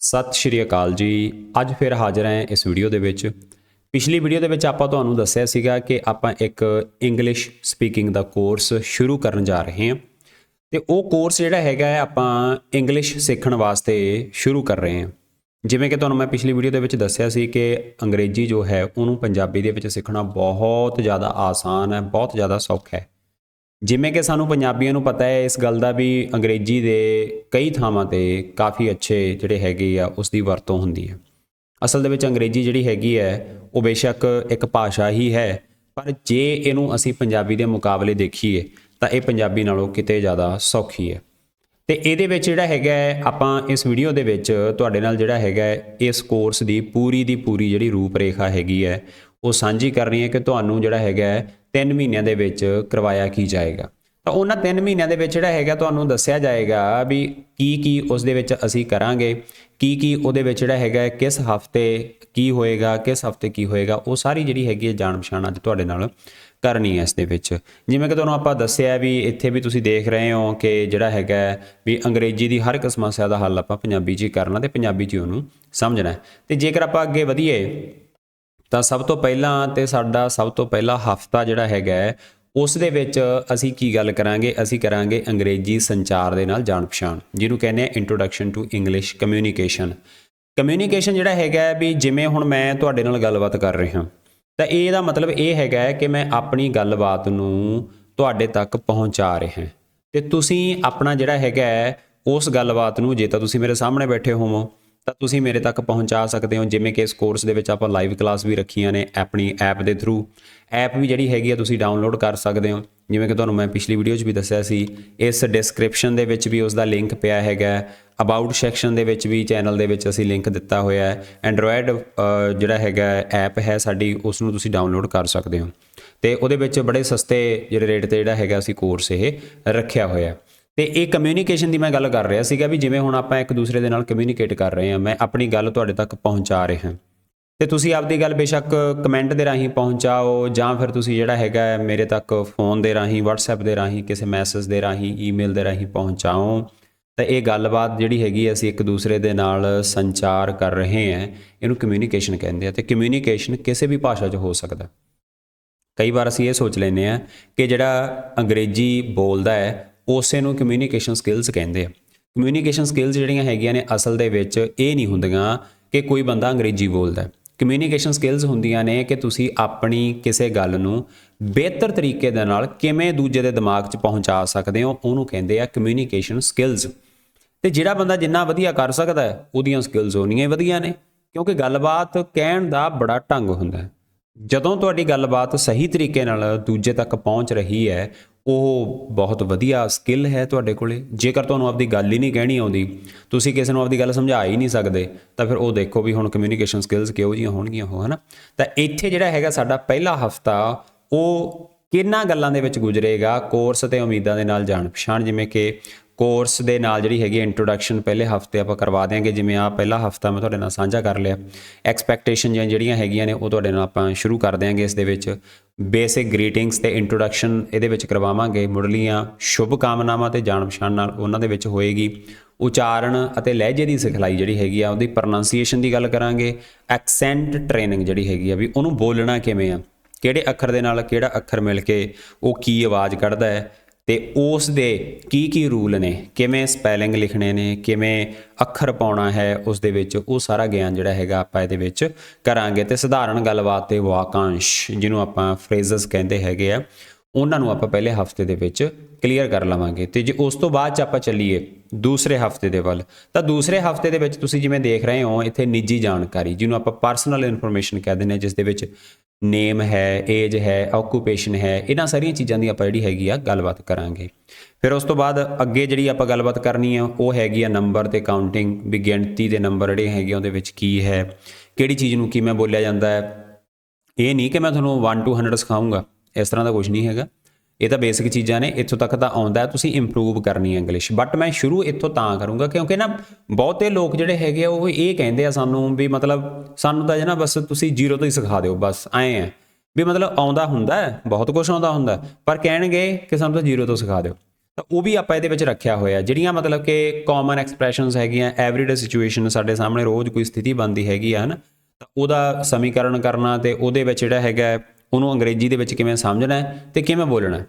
ਸਤਿ ਸ਼੍ਰੀ ਅਕਾਲ ਜੀ। ਅੱਜ ਫਿਰ ਹਾਜ਼ਰ ਹਾਂ ਇਸ ਵੀਡੀਓ ਦੇ ਵਿੱਚ। ਪਿਛਲੀ ਵੀਡੀਓ ਦੇ ਵਿੱਚ ਆਪਾਂ ਤੁਹਾਨੂੰ ਦੱਸਿਆ ਸੀਗਾ ਕਿ ਆਪਾਂ ਇੱਕ ਇੰਗਲਿਸ਼ ਸਪੀਕਿੰਗ ਦਾ ਕੋਰਸ ਸ਼ੁਰੂ ਕਰਨ ਜਾ ਰਹੇ ਹਾਂ। ਤੇ ਉਹ ਕੋਰਸ ਜਿਹੜਾ ਹੈਗਾ ਹੈ, ਆਪਾਂ ਇੰਗਲਿਸ਼ ਸਿੱਖਣ ਵਾਸਤੇ ਸ਼ੁਰੂ ਕਰ ਰਹੇ ਹਾਂ। ਜਿਵੇਂ ਕਿ ਤੁਹਾਨੂੰ ਮੈਂ ਪਿਛਲੀ ਵੀਡੀਓ ਦੇ ਵਿੱਚ ਦੱਸਿਆ ਸੀ ਕਿ ਅੰਗਰੇਜ਼ੀ ਜੋ ਹੈ, ਉਹਨੂੰ ਪੰਜਾਬੀ ਦੇ ਵਿੱਚ ਸਿੱਖਣਾ ਬਹੁਤ ਜ਼ਿਆਦਾ ਆਸਾਨ ਹੈ, ਬਹੁਤ ਜ਼ਿਆਦਾ ਸੌਖਾ ਹੈ। ਜਿਵੇਂ ਕਿ ਸਾਨੂੰ ਪੰਜਾਬੀਆਂ ਨੂੰ ਪਤਾ ਹੈ, ਇਸ ਗੱਲ ਦਾ ਵੀ ਅੰਗਰੇਜ਼ੀ ਦੇ ਕਈ ਥਾਵਾਂ ਤੇ ਕਾਫੀ ਅੱਛੇ ਜਿਹੜੇ ਹੈਗੇ ਆ, ਉਸ ਦੀ ਵਰਤੋਂ ਹੁੰਦੀ ਹੈ। ਅਸਲ ਦੇ ਵਿੱਚ ਅੰਗਰੇਜ਼ੀ ਜਿਹੜੀ ਹੈਗੀ ਹੈ, ਉਹ ਬੇਸ਼ੱਕ ਇੱਕ ਭਾਸ਼ਾ ਹੀ ਹੈ, ਪਰ ਜੇ ਇਹਨੂੰ ਅਸੀਂ ਪੰਜਾਬੀ ਦੇ ਮੁਕਾਬਲੇ ਦੇਖੀਏ, ਤਾਂ ਇਹ ਪੰਜਾਬੀ ਨਾਲੋਂ ਕਿਤੇ ਜ਼ਿਆਦਾ ਸੌਖੀ ਹੈ। ਤੇ ਇਹਦੇ ਵਿੱਚ ਜਿਹੜਾ ਹੈਗਾ ਆਪਾਂ ਇਸ ਵੀਡੀਓ ਦੇ ਵਿੱਚ ਤੁਹਾਡੇ ਨਾਲ ਜਿਹੜਾ ਹੈਗਾ ਇਸ ਕੋਰਸ ਦੀ ਪੂਰੀ ਦੀ ਪੂਰੀ ਜਿਹੜੀ ਰੂਪਰੇਖਾ ਹੈਗੀ ਹੈ, ਉਹ ਸਾਂਝੀ ਕਰਨੀ ਹੈ ਕਿ ਤੁਹਾਨੂੰ ਜਿਹੜਾ ਹੈਗਾ 3 ਮਹੀਨਿਆਂ ਦੇ ਵਿੱਚ ਕਰਵਾਇਆ ਕੀ ਜਾਏਗਾ ਤਾਂ ਉਹਨਾਂ 3 ਮਹੀਨਿਆਂ ਦੇ ਵਿੱਚ ਜਿਹੜਾ ਹੈਗਾ ਤੁਹਾਨੂੰ ਦੱਸਿਆ ਜਾਏਗਾ ਵੀ ਕੀ ਕੀ ਉਸ ਦੇ ਵਿੱਚ ਅਸੀਂ ਕਰਾਂਗੇ, ਕੀ ਕੀ ਉਹਦੇ ਵਿੱਚ ਜਿਹੜਾ ਹੈਗਾ ਕਿਸ ਹਫ਼ਤੇ ਕੀ ਹੋਏਗਾ, ਕਿਸ ਹਫ਼ਤੇ ਕੀ ਹੋਏਗਾ, ਉਹ ਸਾਰੀ ਜਿਹੜੀ ਹੈਗੀ ਹੈ ਜਾਣ ਪਛਾਣ ਅੱਜ ਤੁਹਾਡੇ ਨਾਲ ਕਰਨੀ ਹੈ ਇਸ ਦੇ ਵਿੱਚ ਜਿਵੇਂ ਕਿ ਤੁਹਾਨੂੰ ਆਪਾਂ ਦੱਸਿਆ ਵੀ ਇੱਥੇ ਵੀ ਤੁਸੀਂ ਦੇਖ ਰਹੇ ਹੋ ਕਿ ਜਿਹੜਾ ਹੈਗਾ ਵੀ ਅੰਗਰੇਜ਼ੀ ਦੀ ਹਰ ਇੱਕ ਸਮੱਸਿਆ ਦਾ ਹੱਲ ਆਪਾਂ ਪੰਜਾਬੀ 'ਚ ਹੀ ਕਰਨਾ ਤੇ ਪੰਜਾਬੀ 'ਚ ਹੀ ਉਹਨੂੰ ਸਮਝਣਾ ਹੈ। ਤੇ ਜੇਕਰ ਆਪਾਂ ਅੱਗੇ ਵਧੀਏ ਤਾਂ ਸਭ ਤੋਂ ਪਹਿਲਾਂ ਤੇ ਸਾਡਾ ਸਭ ਤੋਂ ਪਹਿਲਾ ਹਫਤਾ ਜਿਹੜਾ ਹੈਗਾ ਉਸ ਦੇ ਵਿੱਚ ਅਸੀਂ ਕੀ ਗੱਲ ਕਰਾਂਗੇ? ਅਸੀਂ ਕਰਾਂਗੇ ਅੰਗਰੇਜ਼ੀ ਸੰਚਾਰ ਦੇ ਨਾਲ ਜਾਣ ਪਛਾਣ, ਜਿਹਨੂੰ ਕਹਿੰਦੇ ਆ introduction to English communication communication ਜਿਹੜਾ ਹੈਗਾ ਵੀ ਜਿਵੇਂ ਹੁਣ ਮੈਂ ਤੁਹਾਡੇ ਨਾਲ ਗੱਲਬਾਤ ਕਰ ਰਿਹਾ, ਤਾਂ ਇਹਦਾ ਮਤਲਬ ਇਹ ਹੈਗਾ ਕਿ ਮੈਂ ਆਪਣੀ ਗੱਲਬਾਤ ਨੂੰ ਤੁਹਾਡੇ ਤੱਕ ਪਹੁੰਚਾ ਰਿਹਾ। ਤੇ ਤੁਸੀਂ ਆਪਣਾ ਜਿਹੜਾ ਹੈਗਾ ਉਸ ਗੱਲਬਾਤ ਨੂੰ, ਜੇ ਤਾਂ ਤੁਸੀਂ ਮੇਰੇ ਸਾਹਮਣੇ ਬੈਠੇ ਹੋਵੋ ਤਾਂ ਤੁਸੀਂ ਮੇਰੇ ਤੱਕ ਪਹੁੰਚਾ ਸਕਦੇ ਹੋ, ਜਿਵੇਂ ਕਿ ਇਸ ਕੋਰਸ ਦੇ ਵਿੱਚ ਆਪਾਂ ਲਾਈਵ ਕਲਾਸ ਵੀ ਰੱਖੀਆਂ ਨੇ ਆਪਣੀ ਐਪ ਦੇ ਥਰੂ ਐਪ ਵੀ ਜਿਹੜੀ ਹੈਗੀ ਆ, ਤੁਸੀਂ ਡਾਊਨਲੋਡ ਕਰ ਸਕਦੇ ਹੋ। ਜਿਵੇਂ ਕਿ ਤੁਹਾਨੂੰ ਮੈਂ ਪਿਛਲੀ ਵੀਡੀਓ 'ਚ ਵੀ ਦੱਸਿਆ ਸੀ, ਇਸ ਡਿਸਕ੍ਰਿਪਸ਼ਨ ਦੇ ਵਿੱਚ ਵੀ ਉਸ ਦਾ ਲਿੰਕ ਪਿਆ ਹੈਗਾ। ਅਬਾਊਟ ਸੈਕਸ਼ਨ ਦੇ ਵਿੱਚ ਵੀ ਚੈਨਲ ਦੇ ਵਿੱਚ ਅਸੀਂ ਲਿੰਕ ਦਿੱਤਾ ਹੋਇਆ ਹੈ। ਐਂਡਰੋਇਡ ਜਿਹੜਾ ਹੈਗਾ ਐਪ ਹੈ ਸਾਡੀ ਉਸ ਨੂੰ ਤੁਸੀਂ ਡਾਊਨਲੋਡ ਕਰ ਸਕਦੇ ਹੋ। ਤੇ ਉਹਦੇ ਵਿੱਚ ਬੜੇ ਸਸਤੇ ਜਿਹੜੇ ਰੇਟ ਤੇ ਜਿਹੜਾ ਹੈਗਾ ਅਸੀਂ ਕੋਰਸ ਇਹ ਰੱਖਿਆ ਹੋਇਆ ਤੇ ਇਹ ਕਮਿਊਨੀਕੇਸ਼ਨ ਦੀ ਮੈਂ ਗੱਲ ਕਰ ਰਿਹਾ ਸੀਗਾ ਵੀ ਜਿਵੇਂ ਹੁਣ ਆਪਾਂ ਇੱਕ ਦੂਸਰੇ ਦੇ ਨਾਲ ਕਮਿਊਨੀਕੇਟ ਕਰ ਰਹੇ ਹਾਂ, ਮੈਂ ਆਪਣੀ ਗੱਲ ਤੁਹਾਡੇ ਤੱਕ ਪਹੁੰਚਾ ਰਿਹਾ। ਤੇ ਤੁਸੀਂ ਆਪਦੀ ਗੱਲ ਬੇਸ਼ੱਕ ਕਮੈਂਟ ਦੇ ਰਾਹੀਂ ਪਹੁੰਚਾਓ ਜਾਂ ਫਿਰ ਤੁਸੀਂ ਜਿਹੜਾ ਹੈਗਾ ਮੇਰੇ ਤੱਕ ਫੋਨ ਦੇ ਰਾਹੀਂ, WhatsApp ਦੇ ਰਾਹੀਂ, ਕਿਸੇ ਮੈਸੇਜ ਦੇ ਰਾਹੀਂ ਈਮੇਲ ਦੇ ਰਾਹੀਂ ਪਹੁੰਚਾਓ। ਤਾਂ ਇਹ ਗੱਲਬਾਤ ਜਿਹੜੀ ਹੈਗੀ ਅਸੀਂ ਇੱਕ ਦੂਸਰੇ ਦੇ ਨਾਲ ਸੰਚਾਰ ਕਰ ਰਹੇ ਹਾਂ, ਇਹਨੂੰ ਕਮਿਊਨੀਕੇਸ਼ਨ ਕਹਿੰਦੇ ਆ। ਤੇ ਕਮਿਊਨੀਕੇਸ਼ਨ ਕਿਸੇ ਵੀ ਭਾਸ਼ਾ 'ਚ ਹੋ ਸਕਦਾ। ਕਈ ਵਾਰ ਅਸੀਂ ਇਹ ਸੋਚ ਲੈਂਦੇ ਆ ਕਿ ਜਿਹੜਾ ਅੰਗਰੇਜ਼ੀ ਬੋਲਦਾ ਹੈ ਉਸੇ ਨੂੰ ਕਮਿਊਨੀਕੇਸ਼ਨ ਸਕਿੱਲਸ ਕਹਿੰਦੇ ਆ। ਕਮਿਊਨੀਕੇਸ਼ਨ ਸਕਿੱਲਸ ਜਿਹੜੀਆਂ ਹੈਗੀਆਂ ਨੇ ਅਸਲ ਦੇ ਵਿੱਚ ਇਹ ਨਹੀਂ ਹੁੰਦੀਆਂ ਕਿ ਕੋਈ ਬੰਦਾ ਅੰਗਰੇਜ਼ੀ ਬੋਲਦਾ ਹੈ। ਕਮਿਊਨੀਕੇਸ਼ਨ ਸਕਿੱਲਸ ਹੁੰਦੀਆਂ ਨੇ ਕਿ ਤੁਸੀਂ ਆਪਣੀ ਕਿਸੇ ਗੱਲ ਨੂੰ ਬਿਹਤਰ ਤਰੀਕੇ ਦੇ ਨਾਲ ਕਿਵੇਂ ਦੂਜੇ ਦੇ ਦਿਮਾਗ 'ਚ ਪਹੁੰਚਾ ਸਕਦੇ ਹੋ, ਉਹਨੂੰ ਕਹਿੰਦੇ ਆ ਕਮਿਊਨੀਕੇਸ਼ਨ ਸਕਿੱਲਸ ਤੇ ਜਿਹੜਾ ਬੰਦਾ ਜਿੰਨਾ ਵਧੀਆ ਕਰ ਸਕਦਾ ਹੈ, ਉਹਦੀਆਂ ਸਕਿੱਲਸ ਉਨੀਆਂ ਹੀ ਵਧੀਆ ਨੇ, ਕਿਉਂਕਿ ਗੱਲਬਾਤ ਕਹਿਣ ਦਾ ਬੜਾ ਢੰਗ ਹੁੰਦਾ ਹੈ। ਜਦੋਂ ਤੁਹਾਡੀ ਗੱਲਬਾਤ ਸਹੀ ਤਰੀਕੇ ਨਾਲ ਦੂਜੇ ਤੱਕ ਪਹੁੰਚ ਰਹੀ ਹੈ ਉਹ ਬਹੁਤ ਵਧੀਆ ਸਕਿੱਲ ਹੈ ਤੁਹਾਡੇ ਕੋਲੇ। ਜੇਕਰ ਤੁਹਾਨੂੰ ਆਪਦੀ ਗੱਲ ਹੀ ਨਹੀਂ ਕਹਿਣੀ ਆਉਂਦੀ, ਤੁਸੀਂ ਕਿਸੇ ਨੂੰ ਆਪਦੀ ਗੱਲ ਸਮਝਾ ਹੀ ਨਹੀਂ ਸਕਦੇ, ਤਾਂ ਫਿਰ ਉਹ ਦੇਖੋ ਵੀ ਹੁਣ ਕਮਿਊਨੀਕੇਸ਼ਨ ਸਕਿੱਲਸ ਕਿਹੋ ਜਿਹੀਆਂ ਹੋਣਗੀਆਂ ਉਹ, ਹਨਾ? ਤਾਂ ਇੱਥੇ ਜਿਹੜਾ ਹੈਗਾ ਸਾਡਾ ਪਹਿਲਾ ਹਫਤਾ, ਉਹ ਕਿੰਨਾ ਗੱਲਾਂ ਦੇ ਵਿੱਚ ਗੁਜ਼ਰੇਗਾ ਕੋਰਸ ਤੇ ਉਮੀਦਾਂ ਦੇ ਨਾਲ ਜਾਣ ਪਛਾਣ ਜਿਵੇਂ ਕਿ ਕੋਰਸ ਦੇ ਨਾਲ ਜਿਹੜੀ ਹੈਗੀ ਇੰਟਰੋਡਕਸ਼ਨ ਪਹਿਲੇ ਹਫ਼ਤੇ ਆਪਾਂ ਕਰਵਾ ਦਿਆਂਗੇ, ਜਿਵੇਂ ਆ ਪਹਿਲਾ ਹਫਤਾ ਮੈਂ ਤੁਹਾਡੇ ਨਾਲ ਸਾਂਝਾ ਕਰ ਲਿਆ। ਐਕਸਪੈਕਟੇਸ਼ਨ ਜਿਹੜੀਆਂ ਹੈਗੀਆਂ ਨੇ, ਉਹ ਤੁਹਾਡੇ ਨਾਲ ਆਪਾਂ ਸ਼ੁਰੂ ਕਰ ਦਿਆਂਗੇ ਇਸ ਦੇ ਵਿੱਚ। ਬੇਸਿਕ ਗ੍ਰੀਟਿੰਗਸ ਤੇ ਇੰਟਰੋਡਕਸ਼ਨ ਇਹਦੇ ਵਿੱਚ ਕਰਵਾਵਾਂਗੇ। ਮੁੱਢਲੀਆਂ ਸ਼ੁਭ ਕਾਮਨਾਵਾਂ ਤੇ ਜਾਣ ਪਛਾਣ ਨਾਲ ਉਹਨਾਂ ਦੇ ਵਿੱਚ ਹੋਏਗੀ। ਉਚਾਰਨ ਅਤੇ ਲਹਿਜੇ ਦੀ ਸਿਖਲਾਈ ਜਿਹੜੀ ਹੈਗੀ ਆ, ਉਹਦੀ ਪ੍ਰੋਨਾਂਸੀਏਸ਼ਨ ਦੀ ਗੱਲ ਕਰਾਂਗੇ। ਐਕਸੈਂਟ ਟ੍ਰੇਨਿੰਗ ਜਿਹੜੀ ਹੈਗੀ ਆ ਵੀ ਉਹਨੂੰ ਬੋਲਣਾ ਕਿਵੇਂ ਆ? ਕਿਹੜੇ ਅੱਖਰ ਦੇ ਨਾਲ ਕਿਹੜਾ ਅੱਖਰ ਮਿਲ ਕੇ ਉਹ ਕੀ ਆਵਾਜ਼ ਕੱਢਦਾ ਹੈ? ਤੇ ਉਸ ਦੇ ਕੀ ਕੀ ਰੂਲ ਨੇ? ਕਿਵੇਂ ਸਪੈਲਿੰਗ ਲਿਖਣੇ ਨੇ? ਕਿਵੇਂ ਅੱਖਰ ਪਾਉਣਾ ਹੈ ਉਸ ਦੇ ਵਿੱਚ? ਉਹ ਸਾਰਾ ਗਿਆਨ ਜਿਹੜਾ ਹੈਗਾ ਆਪਾਂ ਇਹਦੇ ਵਿੱਚ ਕਰਾਂਗੇ। ਤੇ ਸਧਾਰਨ ਗੱਲਬਾਤ ਤੇ ਵਾਕਾਂਸ਼ ਜਿਹਨੂੰ ਆਪਾਂ ਫਰੇਜ਼ਸ ਕਹਿੰਦੇ ਹੈਗੇ ਆ ਉਹਨਾਂ ਨੂੰ ਆਪਾਂ ਪਹਿਲੇ ਹਫ਼ਤੇ ਦੇ ਵਿੱਚ ਕਲੀਅਰ ਕਰ ਲਵਾਂਗੇ ਤੇ ਜੇ ਉਸ ਤੋਂ ਬਾਅਦ ਚ ਆਪਾਂ ਚੱਲੀਏ ਦੂਸਰੇ ਹਫ਼ਤੇ ਦੇ ਵੱਲ, ਤਾਂ ਦੂਸਰੇ ਹਫ਼ਤੇ ਦੇ ਵਿੱਚ ਤੁਸੀਂ ਜਿਵੇਂ ਦੇਖ ਰਹੇ ਹੋ, ਇੱਥੇ ਨਿੱਜੀ ਜਾਣਕਾਰੀ, ਜਿਹਨੂੰ ਆਪਾਂ ਪਰਸਨਲ ਇਨਫੋਰਮੇਸ਼ਨ ਕਹਿੰਦੇ ਨੇ ਜਿਸ ਦੇ ਵਿੱਚ ਨੇਮ ਹੈ ਏਜ ਹੈ ਆਕੂਪੇਸ਼ਨ ਹੈ, ਇਹਨਾਂ ਸਾਰੀਆਂ ਚੀਜ਼ਾਂ ਦੀ ਆਪਾਂ ਜਿਹੜੀ ਹੈਗੀ ਆ ਗੱਲਬਾਤ ਕਰਾਂਗੇ। ਫਿਰ ਉਸ ਤੋਂ ਬਾਅਦ ਅੱਗੇ ਜਿਹੜੀ ਆਪਾਂ ਗੱਲਬਾਤ ਕਰਨੀ ਆ, ਉਹ ਹੈਗੀ ਆ ਨੰਬਰ ਤੇ ਕਾਊਂਟਿੰਗ ਵੀ ਗਿਣਤੀ ਦੇ ਨੰਬਰ ਜਿਹੜੇ ਹੈਗੇ ਆ, ਉਹਦੇ ਵਿੱਚ ਕੀ ਹੈ, ਕਿਹੜੀ ਚੀਜ਼ ਨੂੰ ਕਿਵੇਂ ਬੋਲਿਆ ਜਾਂਦਾ ਹੈ। ਇਹ ਨਹੀਂ ਕਿ ਮੈਂ ਤੁਹਾਨੂੰ 1 ਟੂ 100 ਸਿਖਾਉਂਗਾ ਇਸ ਤਰ੍ਹਾਂ ਦਾ ਕੁਝ ਨਹੀਂ ਹੈਗਾ। ਇਹ ਤਾਂ ਬੇਸਿਕ ਚੀਜ਼ਾਂ ਨੇ, ਇੱਥੋਂ ਤੱਕ ਤਾਂ ਆਉਂਦਾ, ਤੁਸੀਂ ਇੰਪਰੂਵ ਕਰਨੀ ਹੈ ਇੰਗਲਿਸ਼ ਬਟ ਮੈਂ ਸ਼ੁਰੂ ਇੱਥੋਂ ਤਾਂ ਕਰੂੰਗਾ, ਕਿਉਂਕਿ ਨਾ ਬਹੁਤੇ ਲੋਕ ਜਿਹੜੇ ਹੈਗੇ ਆ, ਉਹ ਇਹ ਕਹਿੰਦੇ ਆ ਸਾਨੂੰ ਵੀ ਮਤਲਬ ਸਾਨੂੰ ਤਾਂ ਜਨਾ ਬਸ ਤੁਸੀਂ ਜ਼ੀਰੋ ਤੋਂ ਹੀ ਸਿਖਾ ਦਿਓ, ਬਸ ਐਂ ਆ ਵੀ ਮਤਲਬ ਆਉਂਦਾ ਹੁੰਦਾ ਬਹੁਤ ਕੁਝ ਆਉਂਦਾ ਹੁੰਦਾ ਪਰ ਕਹਿਣਗੇ ਕਿ ਸਾਨੂੰ ਤਾਂ ਜ਼ੀਰੋ ਤੋਂ ਸਿਖਾ ਦਿਓ। ਤਾਂ ਉਹ ਵੀ ਆਪਾਂ ਇਹਦੇ ਵਿੱਚ ਰੱਖਿਆ ਹੋਇਆ ਜਿਹੜੀਆਂ ਮਤਲਬ ਕਿ ਕਾਮਨ ਐਕਸਪ੍ਰੈਸ਼ਨਸ ਹੈਗੀਆਂ ਐਵਰੀਡੇ ਸਿਚੁਏਸ਼ਨ ਸਾਡੇ ਸਾਹਮਣੇ ਰੋਜ਼ ਕੋਈ ਸਥਿਤੀ ਬਣਦੀ ਹੈਗੀ ਆ, ਹਨ। ਤਾਂ ਉਹਦਾ ਸਮੀਕਰਨ ਕਰਨਾ ਤੇ ਉਹਦੇ ਵਿੱਚ ਜਿਹੜਾ ਹੈਗਾ ਉਹਨੂੰ ਅੰਗਰੇਜ਼ੀ ਦੇ ਵਿੱਚ ਕਿਵੇਂ ਸਮਝਣਾ ਹੈ ਤੇ ਕਿਵੇਂ ਬੋਲਣਾ ਹੈ?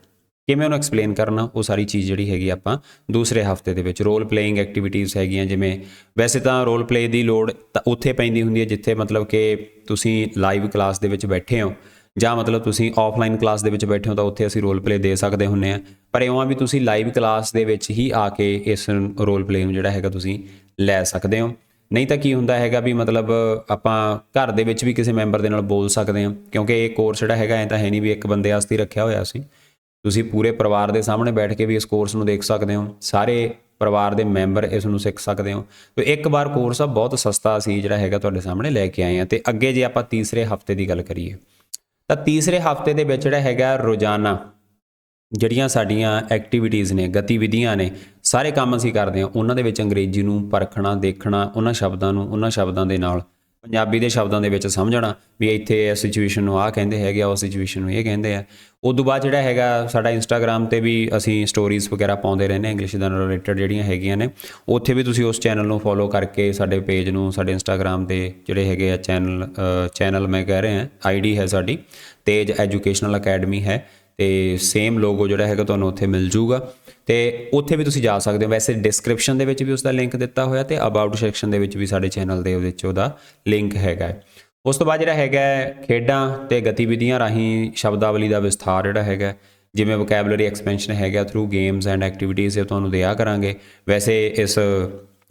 ਕਿਵੇਂ ਉਹਨੂੰ ਐਕਸਪਲੇਨ ਕਰਨਾ? ਉਹ ਸਾਰੀ ਚੀਜ਼ ਜਿਹੜੀ ਹੈਗੀ ਆਪਾਂ ਦੂਸਰੇ ਹਫ਼ਤੇ ਦੇ ਵਿੱਚ ਰੋਲ ਪਲੇਇੰਗ ਐਕਟੀਵਿਟੀਜ਼ ਹੈਗੀਆਂ, ਜਿਵੇਂ ਵੈਸੇ ਤਾਂ ਰੋਲ ਪਲੇ ਦੀ ਲੋੜ ਤਾਂ ਉੱਥੇ ਪੈਂਦੀ ਹੁੰਦੀ ਹੈ ਜਿੱਥੇ ਮਤਲਬ ਕਿ ਤੁਸੀਂ ਲਾਈਵ ਕਲਾਸ ਦੇ ਵਿੱਚ ਬੈਠੇ ਹੋ ਜਾਂ ਮਤਲਬ ਤੁਸੀਂ ਆਫਲਾਈਨ ਕਲਾਸ ਦੇ ਵਿੱਚ ਬੈਠੇ ਹੋ ਤਾਂ ਉੱਥੇ ਅਸੀਂ ਰੋਲ ਪਲੇ ਦੇ ਸਕਦੇ ਹੁੰਨੇ ਆ ਪਰ ਇਉਂ ਆ ਵੀ ਤੁਸੀਂ ਲਾਈਵ ਕਲਾਸ ਦੇ ਵਿੱਚ ਹੀ ਆ ਕੇ ਇਸ ਰੋਲ ਪਲੇ ਨੂੰ ਜਿਹੜਾ ਹੈਗਾ ਤੁਸੀਂ ਲੈ ਸਕਦੇ ਹੋ। ਨਹੀਂ ਤਾਂ ਕੀ ਹੁੰਦਾ ਹੈਗਾ ਵੀ ਮਤਲਬ ਆਪਾਂ ਘਰ ਦੇ ਵਿੱਚ ਵੀ ਕਿਸੇ ਮੈਂਬਰ ਦੇ ਨਾਲ ਬੋਲ ਸਕਦੇ ਹਾਂ, ਕਿਉਂਕਿ ਇਹ ਕੋਰਸ ਜਿਹੜਾ ਹੈਗਾ ਐ ਤਾਂ ਹੈ ਨਹੀਂ ਵੀ ਇੱਕ ਬੰਦੇ ਵਾਸਤੇ ਹੀ ਰੱਖਿਆ ਹੋਇਆ ਸੀ। ਤੁਸੀਂ ਪੂਰੇ ਪਰਿਵਾਰ ਦੇ ਸਾਹਮਣੇ ਬੈਠ ਕੇ ਵੀ ਇਸ ਕੋਰਸ ਨੂੰ ਦੇਖ ਸਕਦੇ ਹੋ, ਸਾਰੇ ਪਰਿਵਾਰ ਦੇ ਮੈਂਬਰ ਇਸ ਨੂੰ ਸਿੱਖ ਸਕਦੇ ਹੋ। ਤੇ ਇੱਕ ਵਾਰ ਕੋਰਸ ਆ, ਬਹੁਤ ਸਸਤਾ ਸੀ ਜਿਹੜਾ ਹੈਗਾ ਤੁਹਾਡੇ ਸਾਹਮਣੇ ਲੈ ਕੇ ਆਏ ਆ। ਤੇ ਅੱਗੇ ਜੇ ਆਪਾਂ ਤੀਸਰੇ ਹਫ਼ਤੇ ਦੀ ਗੱਲ ਕਰੀਏ, ਤਾਂ ਤੀਸਰੇ ਹਫ਼ਤੇ ਦੇ ਵਿੱਚ ਜਿਹੜਾ ਹੈਗਾ ਰੋਜ਼ਾਨਾ ਜਿਹੜੀਆਂ ਸਾਡੀਆਂ ਐਕਟੀਵਿਟੀਆਂ ਨੇ, ਗਤੀਵਿਧੀਆਂ ਨੇ ਸਾਰੇ ਕੰਮ ਅਸੀਂ ਕਰਦੇ ਹਾਂ। ਉਹਨਾਂ ਦੇ ਵਿੱਚ ਅੰਗਰੇਜ਼ੀ ਨੂੰ ਪਰਖਣਾ, ਦੇਖਣਾ, ਉਹਨਾਂ ਸ਼ਬਦਾਂ ਨੂੰ, ਉਹਨਾਂ ਸ਼ਬਦਾਂ ਦੇ ਨਾਲ। ਪੰਜਾਬੀ ਦੇ ਸ਼ਬਦਾਂ ਦੇ ਵਿੱਚ ਸਮਝਣਾ ਵੀ ਇੱਥੇ ਇਸ ਸਿਚੁਏਸ਼ਨ ਨੂੰ ਆਹ ਕਹਿੰਦੇ ਹੈਗੇ ਆ ਉਸ ਸਿਚੁਏਸ਼ਨ ਨੂੰ ਇਹ ਕਹਿੰਦੇ ਆ। ਉਦੋਂ ਬਾਅਦ ਜਿਹੜਾ ਹੈਗਾ ਸਾਡਾ ਇੰਸਟਾਗ੍ਰam ਤੇ ਵੀ ਅਸੀਂ ਸਟੋਰੀਜ਼ ਵਗੈਰਾ ਪਾਉਂਦੇ ਰਹਿੰਦੇ ਹਾਂ ਇੰਗਲਿਸ਼ ਦੇ ਨਾਲ ਰਿਲੇਟਡ ਜਿਹੜੀਆਂ ਹੈਗੀਆਂ ਨੇ। ਉੱਥੇ ਵੀ ਤੁਸੀਂ ਉਸ ਚੈਨਲ ਨੂੰ ਫੋਲੋ ਕਰਕੇ ਸਾਡੇ ਪੇਜ ਨੂੰ, ਸਾਡੇ ਇੰਸਟਾਗ੍ਰam ਤੇ ਜਿਹੜੇ ਹੈਗੇ ਆ ਚੈਨਲ ਚੈਨਲ ਮੈਂ ਕਹਿ ਰਿਹਾ ਆਈਡੀ ਹੈ ਸਾਡੀ। ਤੇਜ ਐਜੂਕੇਸ਼ਨਲ ਅਕੈਡਮੀ ਹੈ। ਤੇ ਸੇਮ ਲੋਗੋ ਜਿਹੜਾ ਹੈਗਾ ਤੁਹਾਨੂੰ ਉੱਥੇ ਮਿਲ ਜੂਗਾ। ਤੇ ਉੱਥੇ ਵੀ ਤੁਸੀਂ ਜਾ ਸਕਦੇ ਹੋ। ਵੈਸੇ ਡਿਸਕ੍ਰਿਪਸ਼ਨ ਦੇ ਵਿੱਚ ਵੀ ਉਸ ਦਾ ਲਿੰਕ ਦਿੱਤਾ ਹੋਇਆ ਤੇ ਅਬਾਊਟ ਸੈਕਸ਼ਨ ਦੇ ਵਿੱਚ ਵੀ ਸਾਡੇ ਚੈਨਲ ਦੇ ਵਿੱਚ ਉਹਦਾ ਲਿੰਕ ਹੈਗਾ ਉਸ ਤੋਂ ਬਾਅਦ ਜਿਹੜਾ ਹੈਗਾ ਖੇਡਾਂ ਤੇ ਗਤੀਵਿਧੀਆਂ ਰਾਹੀਂ ਸ਼ਬਦਾਵਲੀ ਦਾ ਵਿਸਥਾਰ ਜਿਹੜਾ ਹੈਗਾ ਜਿਵੇਂ ਵੋਕੈਬਲਰੀ ਐਕਸਪੈਂਸ਼ਨ ਹੈਗਾ ਥਰੂ ਗੇਮਸ ਐਂਡ ਐਕਟੀਵਿਟੀਜ਼ ਇਹ ਤੁਹਾਨੂੰ ਦਿਆ ਕਰਾਂਗੇ। ਵੈਸੇ ਇਸ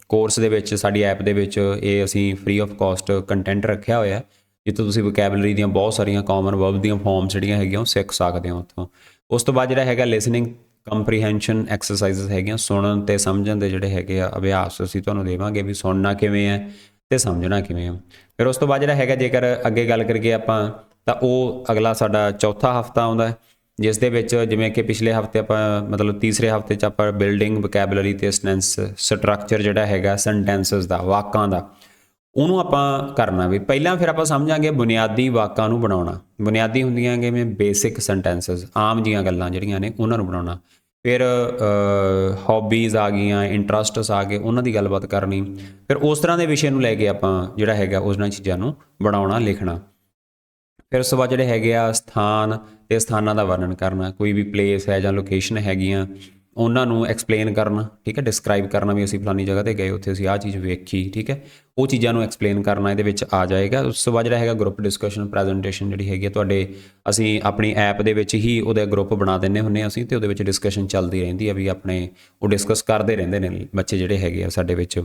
ਕੋਰਸ ਦੇ ਵਿੱਚ, ਸਾਡੀ ਐਪ ਦੇ ਵਿੱਚ ਇਹ ਅਸੀਂ ਫ੍ਰੀ ਆਫ ਕਾਸਟ ਕੰਟੈਂਟ ਰੱਖਿਆ ਹੋਇਆ ਹੈ। ਜਿੱਥੋਂ ਤੁਸੀਂ ਵੋਕੈਬਲਰੀ ਦੀਆਂ ਬਹੁਤ ਸਾਰੀਆਂ ਕਾਮਨ ਵਰਬ ਦੀਆਂ ਫਾਰਮਸ ਜਿਹੜੀਆਂ ਹੈਗੀਆਂ, ਉਹ ਸਿੱਖ ਸਕਦੇ ਹੋ ਉੱਥੋਂ। ਉਸ ਤੋਂ ਬਾਅਦ ਜਿਹੜਾ ਹੈਗਾ ਲਿਸਨਿੰਗ ਕੰਪਰੀਹੈਂਸ਼ਨ ਐਕਸਰਸਾਈਜ਼ਸ ਹੈਗੀਆਂ, ਸੁਣਨ ਤੇ ਸਮਝਣ ਦੇ ਜਿਹੜੇ ਹੈਗੇ ਆ ਅਭਿਆਸ ਅਸੀਂ ਤੁਹਾਨੂੰ ਦੇਵਾਂਗੇ ਵੀ ਸੁਣਨਾ ਕਿਵੇਂ ਹੈ ਤੇ ਸਮਝਣਾ ਕਿਵੇਂ ਹੈ। ਫਿਰ ਉਸ ਤੋਂ ਬਾਅਦ ਜਿਹੜਾ ਹੈਗਾ ਜੇਕਰ ਅੱਗੇ ਗੱਲ ਕਰੀਏ ਆਪਾਂ, ਤਾਂ ਉਹ ਅਗਲਾ ਸਾਡਾ ਚੌਥਾ ਹਫਤਾ ਆਉਂਦਾ ਹੈ, ਜਿਸ ਦੇ ਵਿੱਚ ਜਿਵੇਂ ਕਿ ਪਿਛਲੇ ਹਫ਼ਤੇ ਆਪਾਂ, ਮਤਲਬ ਤੀਸਰੇ ਹਫ਼ਤੇ ਚ ਆਪਾਂ ਬਿਲਡਿੰਗ ਵੋਕੈਬਲਰੀ ਤੇ ਸੈਂਟੈਂਸ ਸਟਰਕਚਰ ਜਿਹੜਾ ਹੈਗਾ ਸੈਂਟੈਂਸਸ ਦਾ, ਵਾਕਾਂ ਦਾ ਉਹਨੂੰ ਆਪਾਂ ਕਰਨਾ ਵੀ, ਪਹਿਲਾਂ ਫਿਰ ਆਪਾਂ ਸਮਝਾਂਗੇ ਬੁਨਿਆਦੀ ਵਾਕਾਂ ਨੂੰ ਬਣਾਉਣਾ। ਬੁਨਿਆਦੀ ਹੁੰਦੀਆਂ ਜਿਵੇਂ ਬੇਸਿਕ ਸੈਂਟੈਂਸਸ ਆਮ ਜੀਆਂ ਗੱਲਾਂ ਜਿਹੜੀਆਂ ਨੇ, ਉਹਨਾਂ ਨੂੰ ਬਣਾਉਣਾ। ਫਿਰ ਹੌਬੀਜ਼ ਆ ਗਈਆਂ ਇੰਟਰਸਟਸ ਆ ਗਏ, ਉਹਨਾਂ ਦੀ ਗੱਲਬਾਤ ਕਰਨੀ। ਫਿਰ ਉਸ ਤਰ੍ਹਾਂ ਦੇ ਵਿਸ਼ੇ ਨੂੰ ਲੈ ਕੇ ਆਪਾਂ ਜਿਹੜਾ ਹੈਗਾ ਉਹਨਾਂ ਚੀਜ਼ਾਂ ਨੂੰ ਬਣਾਉਣਾ, ਲਿਖਣਾ। ਫਿਰ ਉਸ ਤੋਂ ਬਾਅਦ ਜਿਹੜੇ ਹੈਗੇ ਆ ਸਥਾਨ, ਤੇ ਸਥਾਨਾਂ ਦਾ ਵਰਣਨ ਕਰਨਾ। ਕੋਈ ਵੀ ਪਲੇਸ ਹੈ ਜਾਂ ਲੋਕੇਸ਼ਨ ਹੈਗੀਆਂ ਉਹਨਾਂ ਨੂੰ ਐਕਸਪਲੇਨ ਕਰਨਾ, ਠੀਕ ਹੈ ਡਿਸਕ੍ਰਾਈਬ ਕਰਨਾ ਵੀ ਅਸੀਂ ਫਲਾਨੀ ਜਗ੍ਹਾ ਤੇ ਗਏ, ਉੱਥੇ ਅਸੀਂ ਆਹ ਚੀਜ਼ ਵੇਖੀ, ਠੀਕ ਹੈ। ਉਹ ਚੀਜ਼ਾਂ ਨੂੰ ਐਕਸਪਲੇਨ ਕਰਨਾ ਇਹਦੇ ਵਿੱਚ ਆ ਜਾਏਗਾ। ਉਸ ਤੋਂ ਬਾਅਦ ਜਿਹੜਾ ਹੈਗਾ ਗਰੁੱਪ ਡਿਸਕਸ਼ਨ ਪ੍ਰੈਜੈਂਟੇਸ਼ਨ ਜਿਹੜੀ ਹੈਗੀ ਹੈ ਤੁਹਾਡੇ ਅਸੀਂ ਆਪਣੀ ਐਪ ਦੇ ਵਿੱਚ ਹੀ ਉਹਦਾ ਗਰੁੱਪ ਬਣਾ ਦਿੰਨੇ ਹੁੰਨੇ ਅਸੀਂ ਤੇ ਉਹਦੇ ਵਿੱਚ ਡਿਸਕਸ਼ਨ ਚੱਲਦੀ ਰਹਿੰਦੀ ਆ ਵੀ ਆਪਣੇ, ਉਹ ਡਿਸਕਸ ਕਰਦੇ ਰਹਿੰਦੇ ਨੇ ਬੱਚੇ ਜਿਹੜੇ ਹੈਗੇ ਆ ਸਾਡੇ ਵਿੱਚ।